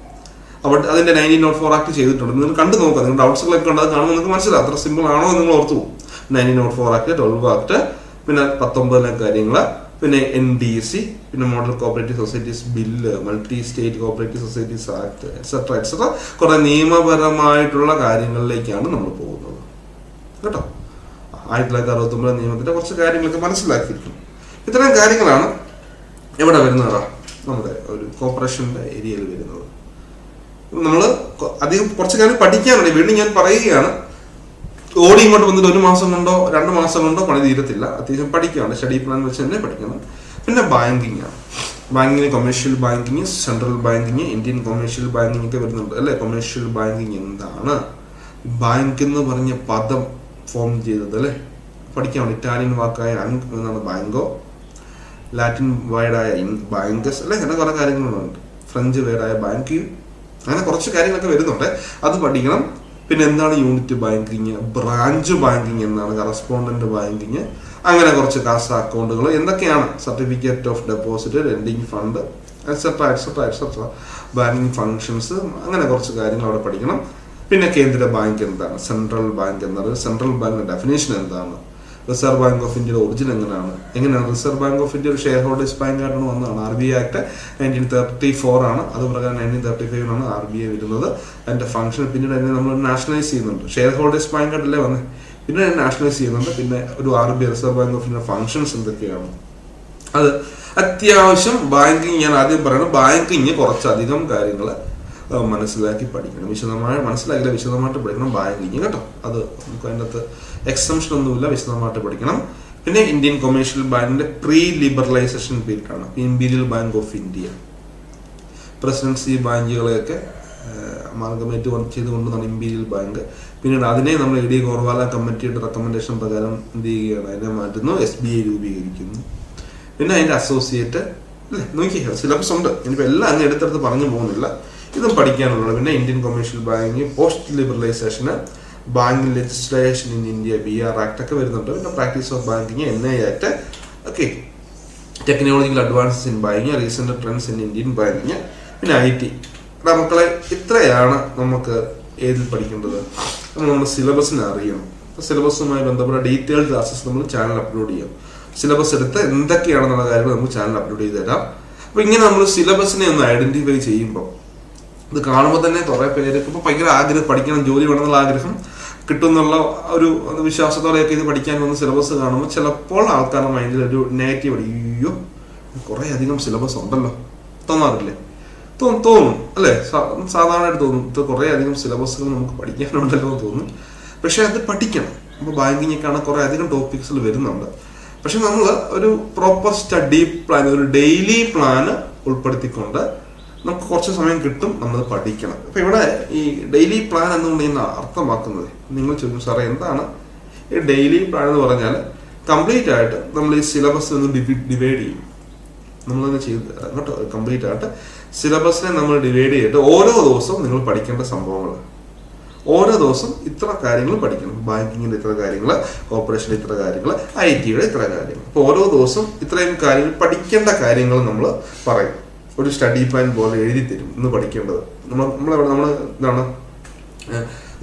അവിടെ അതിന്റെ നയന്റീൻ നോട്ട് ഫോർ ആക്ട് ചെയ്തിട്ടുണ്ട്. നിങ്ങൾ കണ്ടു നോക്കുക നിങ്ങൾ ഡൗട്ട്സുകളൊക്കെ ഉണ്ട് കാണുമ്പോൾ നിങ്ങൾക്ക് മനസ്സിലാവും. അത്ര സിമ്പിൾ ആണോ എന്ന് നിങ്ങൾ ഓർത്തു പോകും. Nineteen nought four act twelve act പിന്നെ പത്തൊമ്പതിലെ കാര്യങ്ങൾ പിന്നെ എൻ ഡി സി പിന്നെ model cooperative societies bill multi state cooperative societies act etcetera etcetera കുറെ നിയമപരമായിട്ടുള്ള കാര്യങ്ങളിലേക്കാണ് നമ്മൾ പോകുന്നത്. കേട്ടോ? ആയിരത്തി തൊള്ളായിരത്തി അറുപത്തൊമ്പത് നിയമത്തിന്റെ കുറച്ച് കാര്യങ്ങളൊക്കെ മനസ്സിലാക്കിയിരിക്കും ഇത്തരം കാര്യങ്ങളാണ് എവിടെ വരുന്നതാ നമ്മുടെ ഒരു കോർപ്പറേഷന്റെ ഏരിയയിൽ വരുന്നത്. നമ്മൾ അധികം കുറച്ച് കാര്യം പഠിക്കാനുണ്ട്. വീണ്ടും ഞാൻ പറയുകയാണ്. ഓടി ഇങ്ങോട്ട് വന്നിട്ട് ഒരു മാസം കൊണ്ടോ രണ്ട് മാസം കൊണ്ടോ പണി തീരത്തില്ല. അത്യാവശ്യം പഠിക്കുകയാണ്. സ്റ്റഡി പ്ലാൻ വെച്ച് തന്നെ പഠിക്കണം. പിന്നെ ബാങ്കിങ് ആണ്. Banking commercial banking central banking Indian commercial banking ഒക്കെ വരുന്നുണ്ട് അല്ലെ? കൊമേഴ്ഷ്യൽ ബാങ്കിങ് എന്താണ്? ബാങ്ക് എന്ന് പറഞ്ഞ പദം ഫോം ചെയ്തത് അല്ലെ? പഠിക്കാം ഇറ്റാലിയൻ വാക്കായ അങ് എന്നാണ് ബാങ്കോ. ലാറ്റിൻ വേർഡായ ബാങ്കസ് അല്ലെ? അങ്ങനെ കുറെ കാര്യങ്ങളുണ്ട്. ഫ്രഞ്ച് വേർഡായ ബാങ്ക്. അങ്ങനെ കുറച്ച് കാര്യങ്ങളൊക്കെ വരുന്നുണ്ട്. അത് പഠിക്കണം. പിന്നെ എന്താണ് യൂണിറ്റ് ബാങ്കിങ്? ബ്രാഞ്ച് ബാങ്കിങ് എന്നാണ് കറസ്പോണ്ടന്റ് ബാങ്കിങ്. അങ്ങനെ കുറച്ച് കാശ് അക്കൗണ്ടുകൾ എന്തൊക്കെയാണ്? Certificate of deposit lending fund etcetera etcetera etcetera banking functions അങ്ങനെ കുറച്ച് കാര്യങ്ങൾ അവിടെ പഠിക്കണം. പിന്നെ കേന്ദ്ര ബാങ്ക് എന്താണ്? സെൻട്രൽ ബാങ്ക് എന്താണ് സെൻട്രൽ ബാങ്കിന്റെ ഡെഫിനേഷൻ എന്താണ്? റിസർവ് ബാങ്ക് ഓഫ് ഇന്ത്യയുടെ ഒറിജിൻ എങ്ങനെയാണ്? എങ്ങനെയാണ്? റിസർവ് ബാങ്ക് ഓഫ് ഇന്ത്യ ഒരു ഷെയർ ഹോൾഡേഴ്സ് ബാങ്ക് ആയിട്ടാണ് വന്നതാണ്. R B I act nineteen thirty four ആണ്. അത് പ്രകാരം നയന്റീൻ തേർട്ടി ഫൈവിലാണ് ആർ ബി ഐ വരുന്നത്. അതിന്റെ ഫംഗ്ഷൻ പിന്നീട് അതിനെ നമ്മൾ നാഷണലൈസ് ചെയ്യുന്നുണ്ട്. ഷെയർ ഹോൾഡേഴ്സ് ബാങ്ക് ആയിട്ടല്ലേ വന്നത് പിന്നെ നാഷണലൈസ് ചെയ്യുന്നുണ്ട്. പിന്നെ ഒരു R B I reserve bank of India functions എന്തൊക്കെയാണ്? അത് അത്യാവശ്യം ബാങ്കിങ് ഞാൻ ആദ്യം പറയണം. ബാങ്കിങ് കുറച്ചധികം കാര്യങ്ങൾ മനസ്സിലാക്കി പഠിക്കണം. വിശദമായി മനസ്സിലാക്കില്ല വിശദമായിട്ട് പഠിക്കണം. ബാങ്കിങ് കേട്ടോ. അത് നമുക്ക് അതിന്റെ അകത്ത് എക്സംഷൻ ഒന്നുമില്ല വിശദമായിട്ട് പഠിക്കണം. പിന്നെ ഇന്ത്യൻ കൊമേഴ്ഷ്യൽ ബാങ്കിന്റെ പ്രീ ലിബറലൈസേഷൻ പീരീഡ് ആണ് imperial bank of India presidency ബാങ്കുകളെയൊക്കെ amalgamate work ചെയ്തുകൊണ്ടാണ് ഇമ്പീരിയൽ ബാങ്ക് പിന്നീട് അതിനെ നമ്മൾ എ ഡി ഗോർവാല കമ്മിറ്റിയുടെ റെക്കമെൻഡേഷൻ പ്രകാരം എന്ത് ചെയ്യുകയാണ്? അതിനെ മാറ്റുന്നു എസ് ബി ഐ രൂപീകരിക്കുന്നു. പിന്നെ അതിന്റെ അസോസിയേറ്റ് അല്ലേ? നോക്കി സിലബസ് ഉണ്ട്. ഇനിയിപ്പോൾ എല്ലാം അങ്ങ് എടുത്തെടുത്ത് പറഞ്ഞു പോകുന്നില്ല. ഇതും പഠിക്കാനുള്ളത് പിന്നെ Indian commercial bank post ലിബറലൈസേഷന് banking legislation in India B R act ഒക്കെ വരുന്നുണ്ട്. പിന്നെ practice of banking N I act okay technological advances in banking recent trends in Indian banking പിന്നെ ഐ ടി മക്കളെ ഇത്രയാണ് നമുക്ക് ഏതിൽ പഠിക്കേണ്ടത്? നമ്മൾ നമ്മുടെ സിലബസിനെ അറിയണം. സിലബസുമായി ബന്ധപ്പെട്ട ഡീറ്റെയിൽഡ് ക്ലാസ്സസ് നമ്മൾ ചാനൽ അപ്ലോഡ് ചെയ്യാം. സിലബസ് എടുത്ത് എന്തൊക്കെയാണെന്നുള്ള കാര്യങ്ങൾ നമുക്ക് ചാനൽ അപ്ലോഡ് ചെയ്ത് തരാം. അപ്പോൾ ഇങ്ങനെ നമ്മൾ സിലബസിനെ ഒന്ന് ഐഡന്റിഫൈ ചെയ്യുമ്പോൾ ഇത് കാണുമ്പോൾ തന്നെ കുറേ പേർക്ക് ഇപ്പൊ ഭയങ്കര ആഗ്രഹം പഠിക്കണം ജോലി വേണമെന്നുള്ള ആഗ്രഹം. കിട്ടുമെന്നുള്ള ഒരു വിശ്വാസത്തോടെയൊക്കെ ഇത് പഠിക്കാൻ വന്ന സിലബസ് കാണുമ്പോൾ ചിലപ്പോൾ ആൾക്കാരുടെ മൈൻഡിൽ ഒരു നെഗറ്റീവ് അയ്യോ കുറെ അധികം സിലബസ് ഉണ്ടല്ലോ. തോന്നാറില്ലേ? തോന്നും തോന്നും അല്ലേ? സാധാരണയായിട്ട് തോന്നും ഇത് കുറെ അധികം സിലബസുകൾ നമുക്ക് പഠിക്കാനുണ്ടല്ലോ എന്ന് തോന്നും. പക്ഷെ അത് പഠിക്കണം. അപ്പോൾ ബാങ്കിങ് കുറേ കുറെ അധികം ടോപ്പിക്സിൽ വരുന്നുണ്ട്. പക്ഷെ നമ്മൾ ഒരു പ്രോപ്പർ സ്റ്റഡി പ്ലാൻ ഒരു ഡെയിലി പ്ലാൻ ഉൾപ്പെടുത്തിക്കൊണ്ട് നമുക്ക് കുറച്ച് സമയം കിട്ടും നമ്മൾ പഠിക്കണം. അപ്പൊ ഇവിടെ ഈ ഡെയിലി പ്ലാൻ എന്ന് പറയുന്ന അർത്ഥമാക്കുന്നത് നിങ്ങൾ ചോദിക്കും സാറേ എന്താണ്? ഈ ഡെയിലി പ്ലാൻ എന്ന് പറഞ്ഞാൽ കംപ്ലീറ്റ് ആയിട്ട് നമ്മൾ ഈ സിലബസ് ഒന്ന് ഡിവൈഡ് ചെയ്യും. നമ്മളത് ചെയ്ത് കേട്ടോ കംപ്ലീറ്റ് ആയിട്ട് സിലബസിനെ നമ്മൾ ഡിവൈഡ് ചെയ്തിട്ട് ഓരോ ദിവസവും നിങ്ങൾ പഠിക്കേണ്ട സംഭവങ്ങൾ. ഓരോ ദിവസം ഇത്ര കാര്യങ്ങൾ പഠിക്കണം. ബാങ്കിങ്ങിന്റെ ഇത്ര കാര്യങ്ങൾ ഓപ്പറേഷന്റെ ഇത്ര കാര്യങ്ങൾ ഐ ടിയുടെ ഇത്ര കാര്യങ്ങൾ. അപ്പോൾ ഓരോ ദിവസം ഇത്രയും കാര്യങ്ങൾ പഠിക്കേണ്ട കാര്യങ്ങൾ നമ്മൾ പറയും. ഒരു സ്റ്റഡി പ്ലാൻ പോലെ എഴുതി തരും ഇന്ന് പഠിക്കേണ്ടത്. നമ്മൾ നമ്മളെവിടെ നമ്മൾ എന്താണ്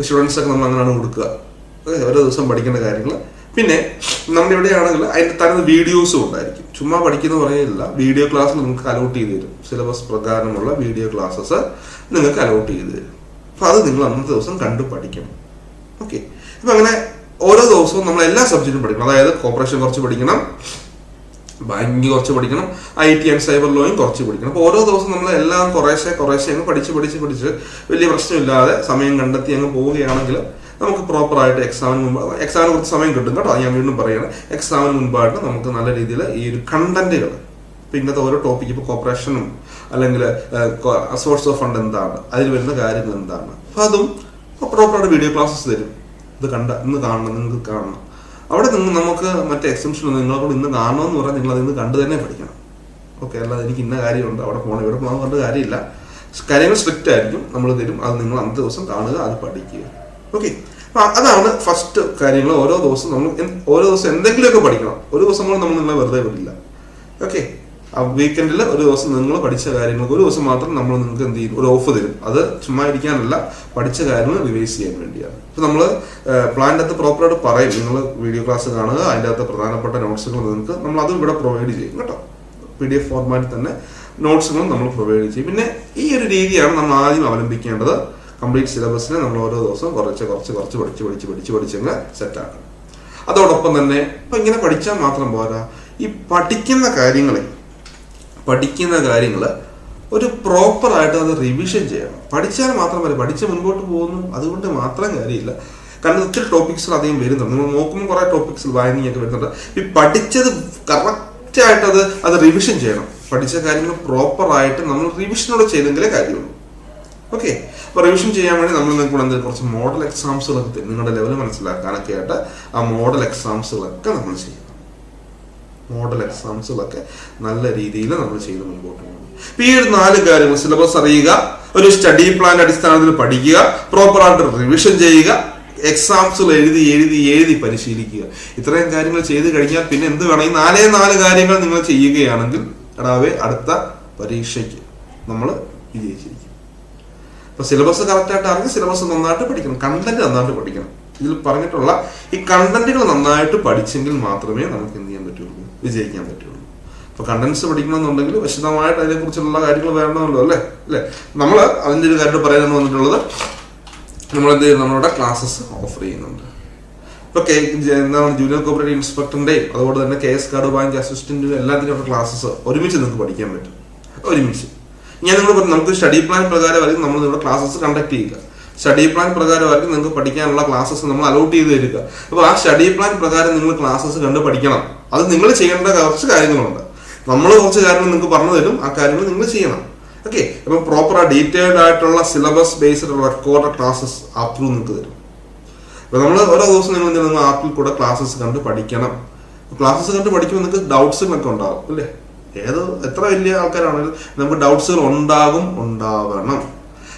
സ്റ്റുഡൻസ് ഒക്കെ നമ്മൾ അങ്ങനെയാണ് കൊടുക്കുക. ഓരോ ദിവസം പഠിക്കേണ്ട കാര്യങ്ങൾ പിന്നെ നമ്മൾ എവിടെയാണെങ്കിൽ അതിന്റെ തരുന്ന വീഡിയോസും ഉണ്ടായിരിക്കും. ചുമ്മാ പഠിക്കുന്ന പറയുന്നില്ല വീഡിയോ ക്ലാസ് നിങ്ങൾക്ക് അലോട്ട് ചെയ്ത് തരും. സിലബസ് പ്രകാരമുള്ള വീഡിയോ ക്ലാസ്സസ് നിങ്ങൾക്ക് അലോട്ട് ചെയ്ത് തരും. അപ്പം അത് നിങ്ങൾ അന്നത്തെ ദിവസം കണ്ടു പഠിക്കണം. ഓക്കെ അപ്പം അങ്ങനെ ഓരോ ദിവസവും നമ്മൾ എല്ലാ സബ്ജക്റ്റും പഠിക്കണം. അതായത് കോപ്പറേഷൻ കുറച്ച് പഠിക്കണം. ബാങ്കിങ് കുറച്ച് പഠിക്കണം. ഐ ടി ആൻഡ് സൈബർ ലോയും കുറച്ച് പഠിക്കണം. അപ്പോൾ ഓരോ ദിവസം നമ്മൾ എല്ലാം കുറേശ്ശെ കുറേശ്ശെ അങ്ങ് പഠിച്ച് പഠിച്ച് പഠിച്ച് വലിയ പ്രശ്നമില്ലാതെ സമയം കണ്ടെത്തി അങ്ങ് പോവുകയാണെങ്കിൽ നമുക്ക് പ്രോപ്പറായിട്ട് എക്സാമിന് മുമ്പ് എക്സാമിന് കുറച്ച് സമയം കിട്ടും കേട്ടോ. ഞാൻ വീണ്ടും പറയുകയാണ് എക്സാമിന് മുമ്പായിട്ട് നമുക്ക് നല്ല രീതിയിൽ ഈ ഒരു കണ്ടന്റുകൾ ഇപ്പൊ ഇന്നത്തെ ഓരോ ടോപ്പിക് ഇപ്പോൾ കോപ്പറേഷനും അല്ലെങ്കിൽ സോഴ്സ് ഓഫ് ഫണ്ട് എന്താണ് അതിൽ വരുന്ന കാര്യങ്ങൾ എന്താണ്. അപ്പോൾ അതും പ്രോപ്പറായിട്ട് വീഡിയോ ക്ലാസ്സസ് തരും. ഇത് കണ്ട ഇന്ന് കാണണം നിങ്ങൾക്ക് കാണണം. അവിടെ നിന്ന് നമുക്ക് മറ്റേ എക്സംഷൻ നിങ്ങളെ കൂടെ ഇന്ന് കാണണമെന്ന് പറഞ്ഞാൽ നിങ്ങൾ അതിന്ന് കണ്ടു തന്നെ പഠിക്കണം. ഓക്കെ അല്ലാതെ എനിക്ക് ഇന്ന കാര്യമുണ്ട് അവിടെ പോകണം ഇവിടെ പോകണം കൊണ്ട് കാര്യമില്ല. കാര്യങ്ങൾ സ്ട്രിക്റ്റ് ആയിരിക്കും നമ്മൾ തരും അത് നിങ്ങൾ അന്ന് ദിവസം കാണുക അത് പഠിക്കുക. ഓക്കെ അതാണ് ഫസ്റ്റ് കാര്യങ്ങൾ. ഓരോ ദിവസം നമ്മൾ ഓരോ ദിവസം എന്തെങ്കിലുമൊക്കെ പഠിക്കണം. ഒരു ദിവസം നമ്മൾ നമ്മൾ നിങ്ങളെ വെറുതെ വിടില്ല. ഓക്കെ വീക്കെൻഡിൽ ഒരു ദിവസം നിങ്ങൾ പഠിച്ച കാര്യങ്ങൾക്ക് ഒരു ദിവസം മാത്രം നമ്മൾ നിങ്ങൾക്ക് എന്ത് ചെയ്യും? ഒരു ഓഫ് തരും. അത് ചുമ്മാ ഇരിക്കാനല്ല പഠിച്ച കാര്യങ്ങൾ റിവൈസ് ചെയ്യാൻ വേണ്ടിയാണ്. ഇപ്പം നമ്മൾ പ്ലാനിന്റെ അകത്ത് പ്രോപ്പറായിട്ട് പറയും. നിങ്ങൾ വീഡിയോ ക്ലാസ് കാണുക അതിന്റെ അകത്ത് പ്രധാനപ്പെട്ട നോട്ട്സുകൾ നിങ്ങൾക്ക് നമ്മൾ അതും ഇവിടെ പ്രൊവൈഡ് ചെയ്യും കേട്ടോ. പി ഡി എഫ് ഫോർമാറ്റിൽ തന്നെ നോട്ട്സുകളും നമ്മൾ പ്രൊവൈഡ് ചെയ്യും. പിന്നെ ഈ ഒരു രീതിയാണ് നമ്മൾ ആദ്യം അവലംബിക്കേണ്ടത്. കംപ്ലീറ്റ് സിലബസിനെ നമ്മൾ ഓരോ ദിവസവും കുറച്ച് കുറച്ച് കുറച്ച് പഠിച്ച് പഠിച്ച് പഠിച്ച് പഠിച്ചങ്ങ് സെറ്റാക്കണം അതോടൊപ്പം തന്നെ ഇപ്പം ഇങ്ങനെ പഠിച്ചാൽ മാത്രം പോരാ. ഈ പഠിക്കുന്ന കാര്യങ്ങളെ പഠിക്കുന്ന കാര്യങ്ങൾ ഒരു പ്രോപ്പറായിട്ട് അത് റിവിഷൻ ചെയ്യണം. പഠിച്ചാൽ മാത്രം മതി പഠിച്ച് മുൻപോട്ട് പോകുന്നു. അതുകൊണ്ട് മാത്രം കാര്യമില്ല. കാരണം ഒത്തിരി ടോപ്പിക്സിൽ അധികം വരുന്നുണ്ട്. നമ്മൾ നോക്കുമ്പോൾ കുറേ ടോപ്പിക്സ് വായനയൊക്കെ വരുന്നുണ്ട്. ഈ പഠിച്ചത് കറക്റ്റായിട്ട് അത് അത് റിവിഷൻ ചെയ്യണം. പഠിച്ച കാര്യങ്ങൾ പ്രോപ്പറായിട്ട് നമ്മൾ റിവിഷനോട് ചെയ്തെങ്കിലേ കാര്യമുള്ളൂ. ഓക്കെ അപ്പോൾ റിവിഷൻ ചെയ്യാൻ വേണ്ടി നമ്മൾ നിങ്ങൾക്ക് എന്തെങ്കിലും കുറച്ച് മോഡൽ എക്സാംസുകളൊക്കെ നിങ്ങളുടെ ലെവൽ മനസ്സിലാക്കാനൊക്കെ ആയിട്ട് ആ മോഡൽ എക്സാംസുകളൊക്കെ നമ്മൾ ചെയ്യണം. മോഡൽ എക്സാംസുകളൊക്കെ നല്ല രീതിയിൽ നമ്മൾ ചെയ്ത് മുൻപോട്ട് പോകണം ഈ ഒരു നാല് കാര്യങ്ങൾ സിലബസ് അറിയുക ഒരു സ്റ്റഡി പ്ലാൻ അടിസ്ഥാനത്തിൽ പഠിക്കുക പ്രോപ്പർ ആയിട്ട് റിവിഷൻ ചെയ്യുക എക്സാംസുകൾ എഴുതി എഴുതി എഴുതി പരിശീലിക്കുക. ഇത്രയും കാര്യങ്ങൾ ചെയ്ത് കഴിഞ്ഞാൽ പിന്നെ എന്ത് വേണം? ഈ നാലേ നാല് കാര്യങ്ങൾ നിങ്ങൾ ചെയ്യുകയാണെങ്കിൽ എടാവേ അടുത്ത പരീക്ഷയ്ക്ക് നമ്മൾ വിജയിച്ചിരിക്കും. അപ്പൊ സിലബസ് കറക്റ്റായിട്ട് അറിഞ്ഞ് സിലബസ് നന്നായിട്ട് പഠിക്കണം. കണ്ടന്റ് നന്നായിട്ട് പഠിക്കണം. ഇതിൽ പറഞ്ഞിട്ടുള്ള ഈ കണ്ടന്റുകൾ നന്നായിട്ട് പഠിച്ചെങ്കിൽ മാത്രമേ നമുക്ക് വിജയിക്കാൻ പറ്റുള്ളൂ. ഇപ്പൊ കണ്ടൻസ് പഠിക്കണമെന്നുണ്ടെങ്കിൽ വിശദമായിട്ട് അതിനെക്കുറിച്ചുള്ള കാര്യങ്ങൾ വേണമല്ലോ അല്ലേ? അല്ലേ? നമ്മൾ അതിന്റെ ഒരു കാര്യം പറയാൻ വന്നിട്ടുള്ളത്. നമ്മൾ എന്ത് ചെയ്യുന്നു നമ്മളുടെ ക്ലാസ്സസ് ഓഫർ ചെയ്യുന്നുണ്ട്. ഇപ്പൊ കെ എന്താണ് ജൂനിയർ കോപ്പറേറ്റീവ് ഇൻസ്പെക്ടറിന്റെയും അതുപോലെ തന്നെ കെ എസ് കാർഡ് ബാങ്ക് അസിസ്റ്റന്റിന്റെ എല്ലാത്തിനും ക്ലാസ്സസ് ഒരുമിച്ച് നിങ്ങൾക്ക് പഠിക്കാൻ പറ്റും. ഒരുമിച്ച്. ഞാൻ നിങ്ങൾ പറഞ്ഞു നമുക്ക് സ്റ്റഡി പ്ലാൻ പ്രകാരം പ്രകാരമായിരിക്കും നമ്മൾ നിങ്ങളുടെ ക്ലാസ്സസ് കണ്ടക്ട് ചെയ്യുക. സ്റ്റഡി പ്ലാൻ പ്രകാരം പ്രകാരമായിരിക്കും നിങ്ങൾക്ക് പഠിക്കാനുള്ള ക്ലാസ്സസ് നമ്മൾ അലോട്ട് ചെയ്ത് തരിക. അപ്പോൾ ആ സ്റ്റഡി പ്ലാൻ പ്രകാരം നിങ്ങൾ ക്ലാസ്സസ് കണ്ട് പഠിക്കണം. അത് നിങ്ങൾ ചെയ്യേണ്ട കുറച്ച് കാര്യങ്ങളുണ്ട്. നമ്മൾ കുറച്ച് കാര്യങ്ങൾ നിങ്ങൾക്ക് പറഞ്ഞു തരും ആ കാര്യങ്ങൾ നിങ്ങൾ ചെയ്യണം. ഓക്കെ അപ്പം പ്രോപ്പർ ഡീറ്റെയിൽഡ് ആയിട്ടുള്ള syllabus based record classes through നിങ്ങൾക്ക് തരും. അപ്പൊ നമ്മൾ ഓരോ ദിവസം നിങ്ങൾ? നിങ്ങൾ ആപ്പിൽ കൂടെ ക്ലാസ്സസ് കണ്ട് പഠിക്കണം. ക്ലാസ്സസ് കണ്ട് പഠിക്കുമ്പോൾ നിങ്ങൾക്ക് ഡൗട്ട്സുകളൊക്കെ ഉണ്ടാകും അല്ലേ? ഏത് എത്ര വലിയ ആൾക്കാരാണെങ്കിലും നമുക്ക് ഡൗട്ട്സുകൾ ഉണ്ടാകും ഉണ്ടാവണം.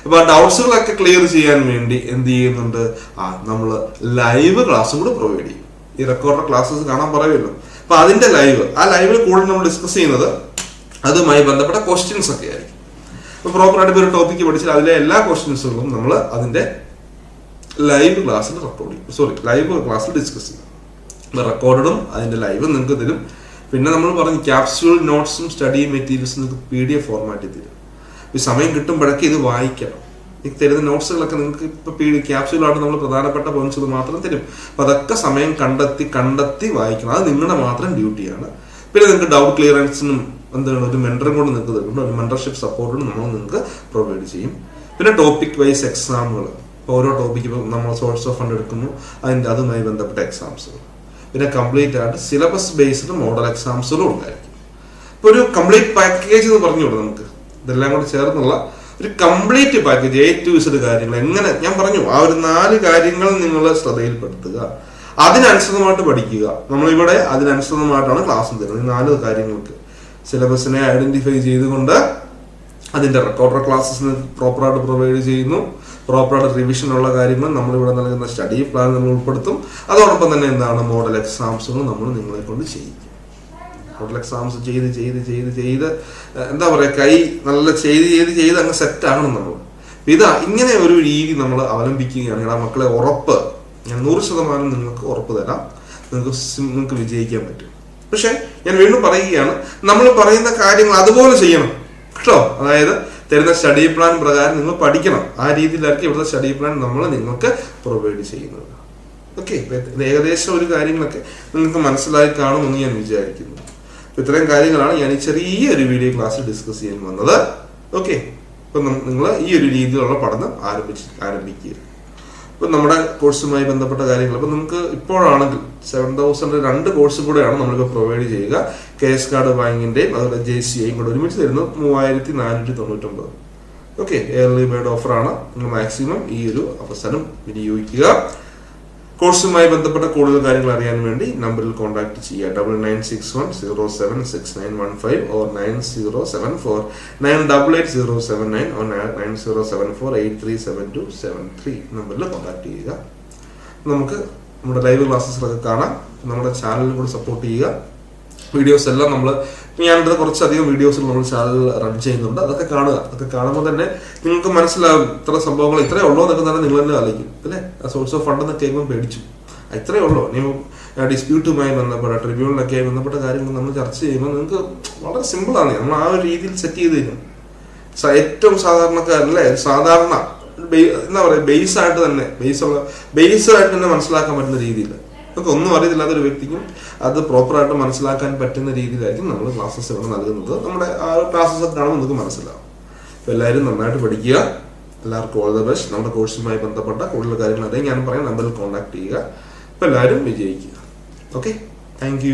അപ്പൊ ആ ഡൗട്ട്സുകളൊക്കെ ക്ലിയർ ചെയ്യാൻ വേണ്ടി എന്ത് ചെയ്യുന്നുണ്ട്? ആ നമ്മൾ ലൈവ് ക്ലാസ്സും കൂടെ പ്രൊവൈഡ് ചെയ്യും. ഈ റെക്കോർഡ് ക്ലാസ്സസ് കാണാൻ പറയുമല്ലോ. അപ്പൊ അതിന്റെ ലൈവ് ആ ലൈവിൽ കൂടുതൽ നമ്മൾ ഡിസ്കസ് ചെയ്യുന്നത് അതുമായി ബന്ധപ്പെട്ട ക്വസ്റ്റ്യൻസ് ഒക്കെ ആയിരിക്കും. അപ്പൊ പ്രോപ്പറായിട്ട് ഒരു ടോപ്പിക്ക് പഠിച്ചാൽ അതിലെ എല്ലാ ക്വസ്റ്റ്യൻസുകളും നമ്മൾ അതിന്റെ ലൈവ് ക്ലാസ്സിൽ റെക്കോർഡ് ചെയ്യും. സോറി ലൈവ് ക്ലാസ്സിൽ ഡിസ്കസ് ചെയ്യും. റെക്കോർഡും അതിന്റെ ലൈവും നിങ്ങൾക്ക് തരും. പിന്നെ നമ്മൾ പറഞ്ഞു ക്യാപ്സ്യൂൾ നോട്ട്സും സ്റ്റഡി മെറ്റീരിയൽസും നിങ്ങൾക്ക് പി ഡി എഫ് ഫോർമാറ്റിൽ തരും സമയം കിട്ടുമ്പോഴൊക്കെ ഇത് വായിക്കണം. ഈ തരുന്ന നോട്ട്സുകളൊക്കെ നിങ്ങൾക്ക് ഇപ്പൊ പി നമ്മൾ പ്രധാനപ്പെട്ട പോയിന്റ്സുകൾ മാത്രം തരും. അപ്പൊ അതൊക്കെ സമയം കണ്ടെത്തി കണ്ടെത്തി വായിക്കണം. അത് നിങ്ങളുടെ മാത്രം ഡ്യൂട്ടിയാണ് പിന്നെ നിങ്ങൾക്ക് ഡൗട്ട് ക്ലിയറൻസിനും എന്താണ് ഒരു മെന്ററും കൊണ്ട് നിങ്ങൾക്ക് തരുന്നുണ്ട്. ഒരു മെന്റർഷിപ്പ് സപ്പോർട്ടും നമ്മൾ നിങ്ങൾക്ക് പ്രൊവൈഡ് ചെയ്യും. പിന്നെ ടോപ്പിക് വൈസ് എക്സാമുകൾ ഓരോ ടോപ്പിക്ക് നമ്മൾ സോഴ്സ് ഓഫ് ഫണ്ട് എടുക്കുന്നു. അതിന്റെ അതുമായി ബന്ധപ്പെട്ട എക്സാംസുകൾ പിന്നെ കംപ്ലീറ്റ് ആയിട്ട് സിലബസ് ബേസ്ഡ് മോഡൽ എക്സാംസുകളും ഉണ്ടായിരിക്കും. ഇപ്പൊ ഒരു കംപ്ലീറ്റ് പാക്കേജ് എന്ന് പറഞ്ഞുകൂടെ നമുക്ക്? ഇതെല്ലാം കൂടെ ചേർന്നുള്ള ഒരു complete package A to Z കാര്യങ്ങൾ എങ്ങനെ ഞാൻ പറഞ്ഞു ആ ഒരു നാല് കാര്യങ്ങൾ നിങ്ങൾ ശ്രദ്ധയിൽപ്പെടുത്തുക. അതിനനുസൃതമായിട്ട് പഠിക്കുക. നമ്മളിവിടെ അതിനനുസൃതമായിട്ടാണ് ക്ലാസ് തരുന്നത്. ഈ നാല് കാര്യങ്ങൾക്ക് സിലബസിനെ ഐഡന്റിഫൈ ചെയ്തുകൊണ്ട് അതിന്റെ റെക്കോർഡർ ക്ലാസ്സസിന് പ്രോപ്പറായിട്ട് പ്രൊവൈഡ് ചെയ്യുന്നു. പ്രോപ്പറായിട്ട് റിവിഷൻ ഉള്ള കാര്യങ്ങൾ നമ്മളിവിടെ നൽകുന്ന സ്റ്റഡി പ്ലാൻ നമ്മൾ ഉൾപ്പെടുത്തും. അതോടൊപ്പം തന്നെ എന്താണ് മോഡൽ എക്സാംസുകൾ നമ്മൾ നിങ്ങളെ കൊണ്ട് ചെയ്യിക്കും മോഡൽ എക്സാംസ് ചെയ്ത് ചെയ്ത് ചെയ്ത് ചെയ്ത് എന്താ പറയുക കൈ നല്ല ചെയ്ത് ചെയ്ത് ചെയ്ത് അങ്ങ് സെറ്റ് ആകണം നമ്മൾ. ഇതാ ഇങ്ങനെ ഒരു രീതി നമ്മൾ അവലംബിക്കുകയാണെങ്കിൽ ആ മക്കളെ ഉറപ്പ്. ഞാൻ നൂറ് ശതമാനം നിങ്ങൾക്ക് ഉറപ്പ് തരാം. നിങ്ങൾക്ക് നിങ്ങൾക്ക് വിജയിക്കാൻ പറ്റും. പക്ഷെ ഞാൻ വീണ്ടും പറയുകയാണ് നമ്മൾ പറയുന്ന കാര്യങ്ങൾ അതുപോലെ ചെയ്യണം. കേട്ടോ? അതായത് തരുന്ന സ്റ്റഡി പ്ലാൻ പ്രകാരം നിങ്ങൾ പഠിക്കണം. ആ രീതിയിലായിരിക്കും ഇവിടുത്തെ സ്റ്റഡി പ്ലാൻ നമ്മൾ നിങ്ങൾക്ക് പ്രൊവൈഡ് ചെയ്യുന്നത്. ഓക്കെ ഏകദേശം ഒരു കാര്യങ്ങളൊക്കെ നിങ്ങൾക്ക് മനസ്സിലായി കാണുമെന്ന് ഞാൻ വിചാരിക്കുന്നു. ഇത്രയും കാര്യങ്ങളാണ് ഞാൻ ഈ ചെറിയ ഒരു വീഡിയോ ക്ലാസ്സിൽ ഡിസ്കസ് ചെയ്യാൻ വന്നത്. ഓക്കെ അപ്പൊ നിങ്ങൾ ഈ ഒരു രീതിയിലുള്ള പഠനം ആരംഭിച്ച് ആരംഭിക്കുക. ഇപ്പൊ നമ്മുടെ കോഴ്സുമായി ബന്ധപ്പെട്ട കാര്യങ്ങൾ. ഇപ്പൊ നമുക്ക് ഇപ്പോഴാണെങ്കിൽ സെവൻ തൗസൻഡ് രണ്ട് കോഴ്സ് കൂടെയാണ് നമ്മളിപ്പോൾ പ്രൊവൈഡ് ചെയ്യുക. കെ എസ് കാർഡ് ബാങ്കിന്റെയും അതുപോലെ ജെ സി ഐയും കൂടെ ഒരുമിച്ച് തരുന്നു. മൂവായിരത്തി നാനൂറ്റി തൊണ്ണൂറ്റൊമ്പത് ഓക്കെ എയർലി ബേഡ് ഓഫറാണ് നിങ്ങൾ മാക്സിമം ഈ ഒരു അവസരം വിനിയോഗിക്കുക കോഴ്സുമായി ബന്ധപ്പെട്ട കൂടുതൽ കാര്യങ്ങൾ അറിയാൻ വേണ്ടി നമ്പറിൽ കോൺടാക്ട് ചെയ്യുക. Double nine six one zero seven six nine one five or nine zero seven four nine double eight zero seven nine or nine zero seven four eight three seven two seven three നമ്പറിൽ contact ചെയ്യുക. നമുക്ക് നമ്മുടെ live ക്ലാസ്സസിലൊക്കെ കാണാം. നമ്മുടെ ചാനലിൽ കൂടെ support ചെയ്യുക. Videos എല്ലാം നമ്മൾ ഞാനിത് കുറച്ചധികം വീഡിയോസിൽ നമ്മൾ ചാനൽ റൺ ചെയ്യുന്നുണ്ട്. അതൊക്കെ കാണുക. അതൊക്കെ കാണുമ്പോൾ തന്നെ നിങ്ങൾക്ക് മനസ്സിലാവും ഇത്ര സംഭവങ്ങൾ ഇത്രേ ഉള്ളൂ എന്നൊക്കെ തന്നെ നിങ്ങൾ തന്നെ ആലോചിക്കും. അല്ലേ? സോഴ്സ് ഓഫ് ഫണ്ട് എന്നൊക്കെ കേൾക്കുമ്പോൾ പേടിച്ചു. ഇത്രയേ ഉള്ളൂ. ഇനി ഡിസ്പ്യൂട്ടുമായി ബന്ധപ്പെട്ട ട്രിബ്യൂണലൊക്കെ ബന്ധപ്പെട്ട കാര്യങ്ങൾ നമ്മൾ ചർച്ച ചെയ്യുമ്പോൾ നിങ്ങൾക്ക് വളരെ സിമ്പിളാണ് നമ്മൾ ആ ഒരു രീതിയിൽ സെറ്റ് ചെയ്ത് തരും ഏറ്റവും സാധാരണക്കാരല്ലേ സാധാരണ എന്താ പറയുക ബേസ് ആയിട്ട് തന്നെ ബേസ് ഉള്ള ബേസ് ആയിട്ട് തന്നെ മനസ്സിലാക്കാൻ പറ്റുന്ന രീതിയിൽ നമുക്ക് ഒന്നും അറിയത്തില്ലാത്ത ഒരു വ്യക്തിക്കും അത് പ്രോപ്പറായിട്ട് മനസ്സിലാക്കാൻ പറ്റുന്ന രീതിയിലായിരിക്കും നമ്മൾ ക്ലാസ്സസ് ഇവിടെ നൽകുന്നത്. നമ്മുടെ ആ ക്ലാസ്സസ് കാണുമ്പോൾ നിങ്ങൾക്ക് മനസ്സിലാവും. അപ്പോൾ എല്ലാവരും നന്നായിട്ട് പഠിക്കുക. എല്ലാവർക്കും ഓൾ ദ ബെസ്റ്റ് നമ്മുടെ കോഴ്സുമായി ബന്ധപ്പെട്ട കൂടുതൽ കാര്യങ്ങൾ അറിയാൻ ഞാൻ പറയാം. നമ്പറിൽ കോൺടാക്ട് ചെയ്യുക. അപ്പോൾ എല്ലാവരും വിജയിക്കുക. Okay thank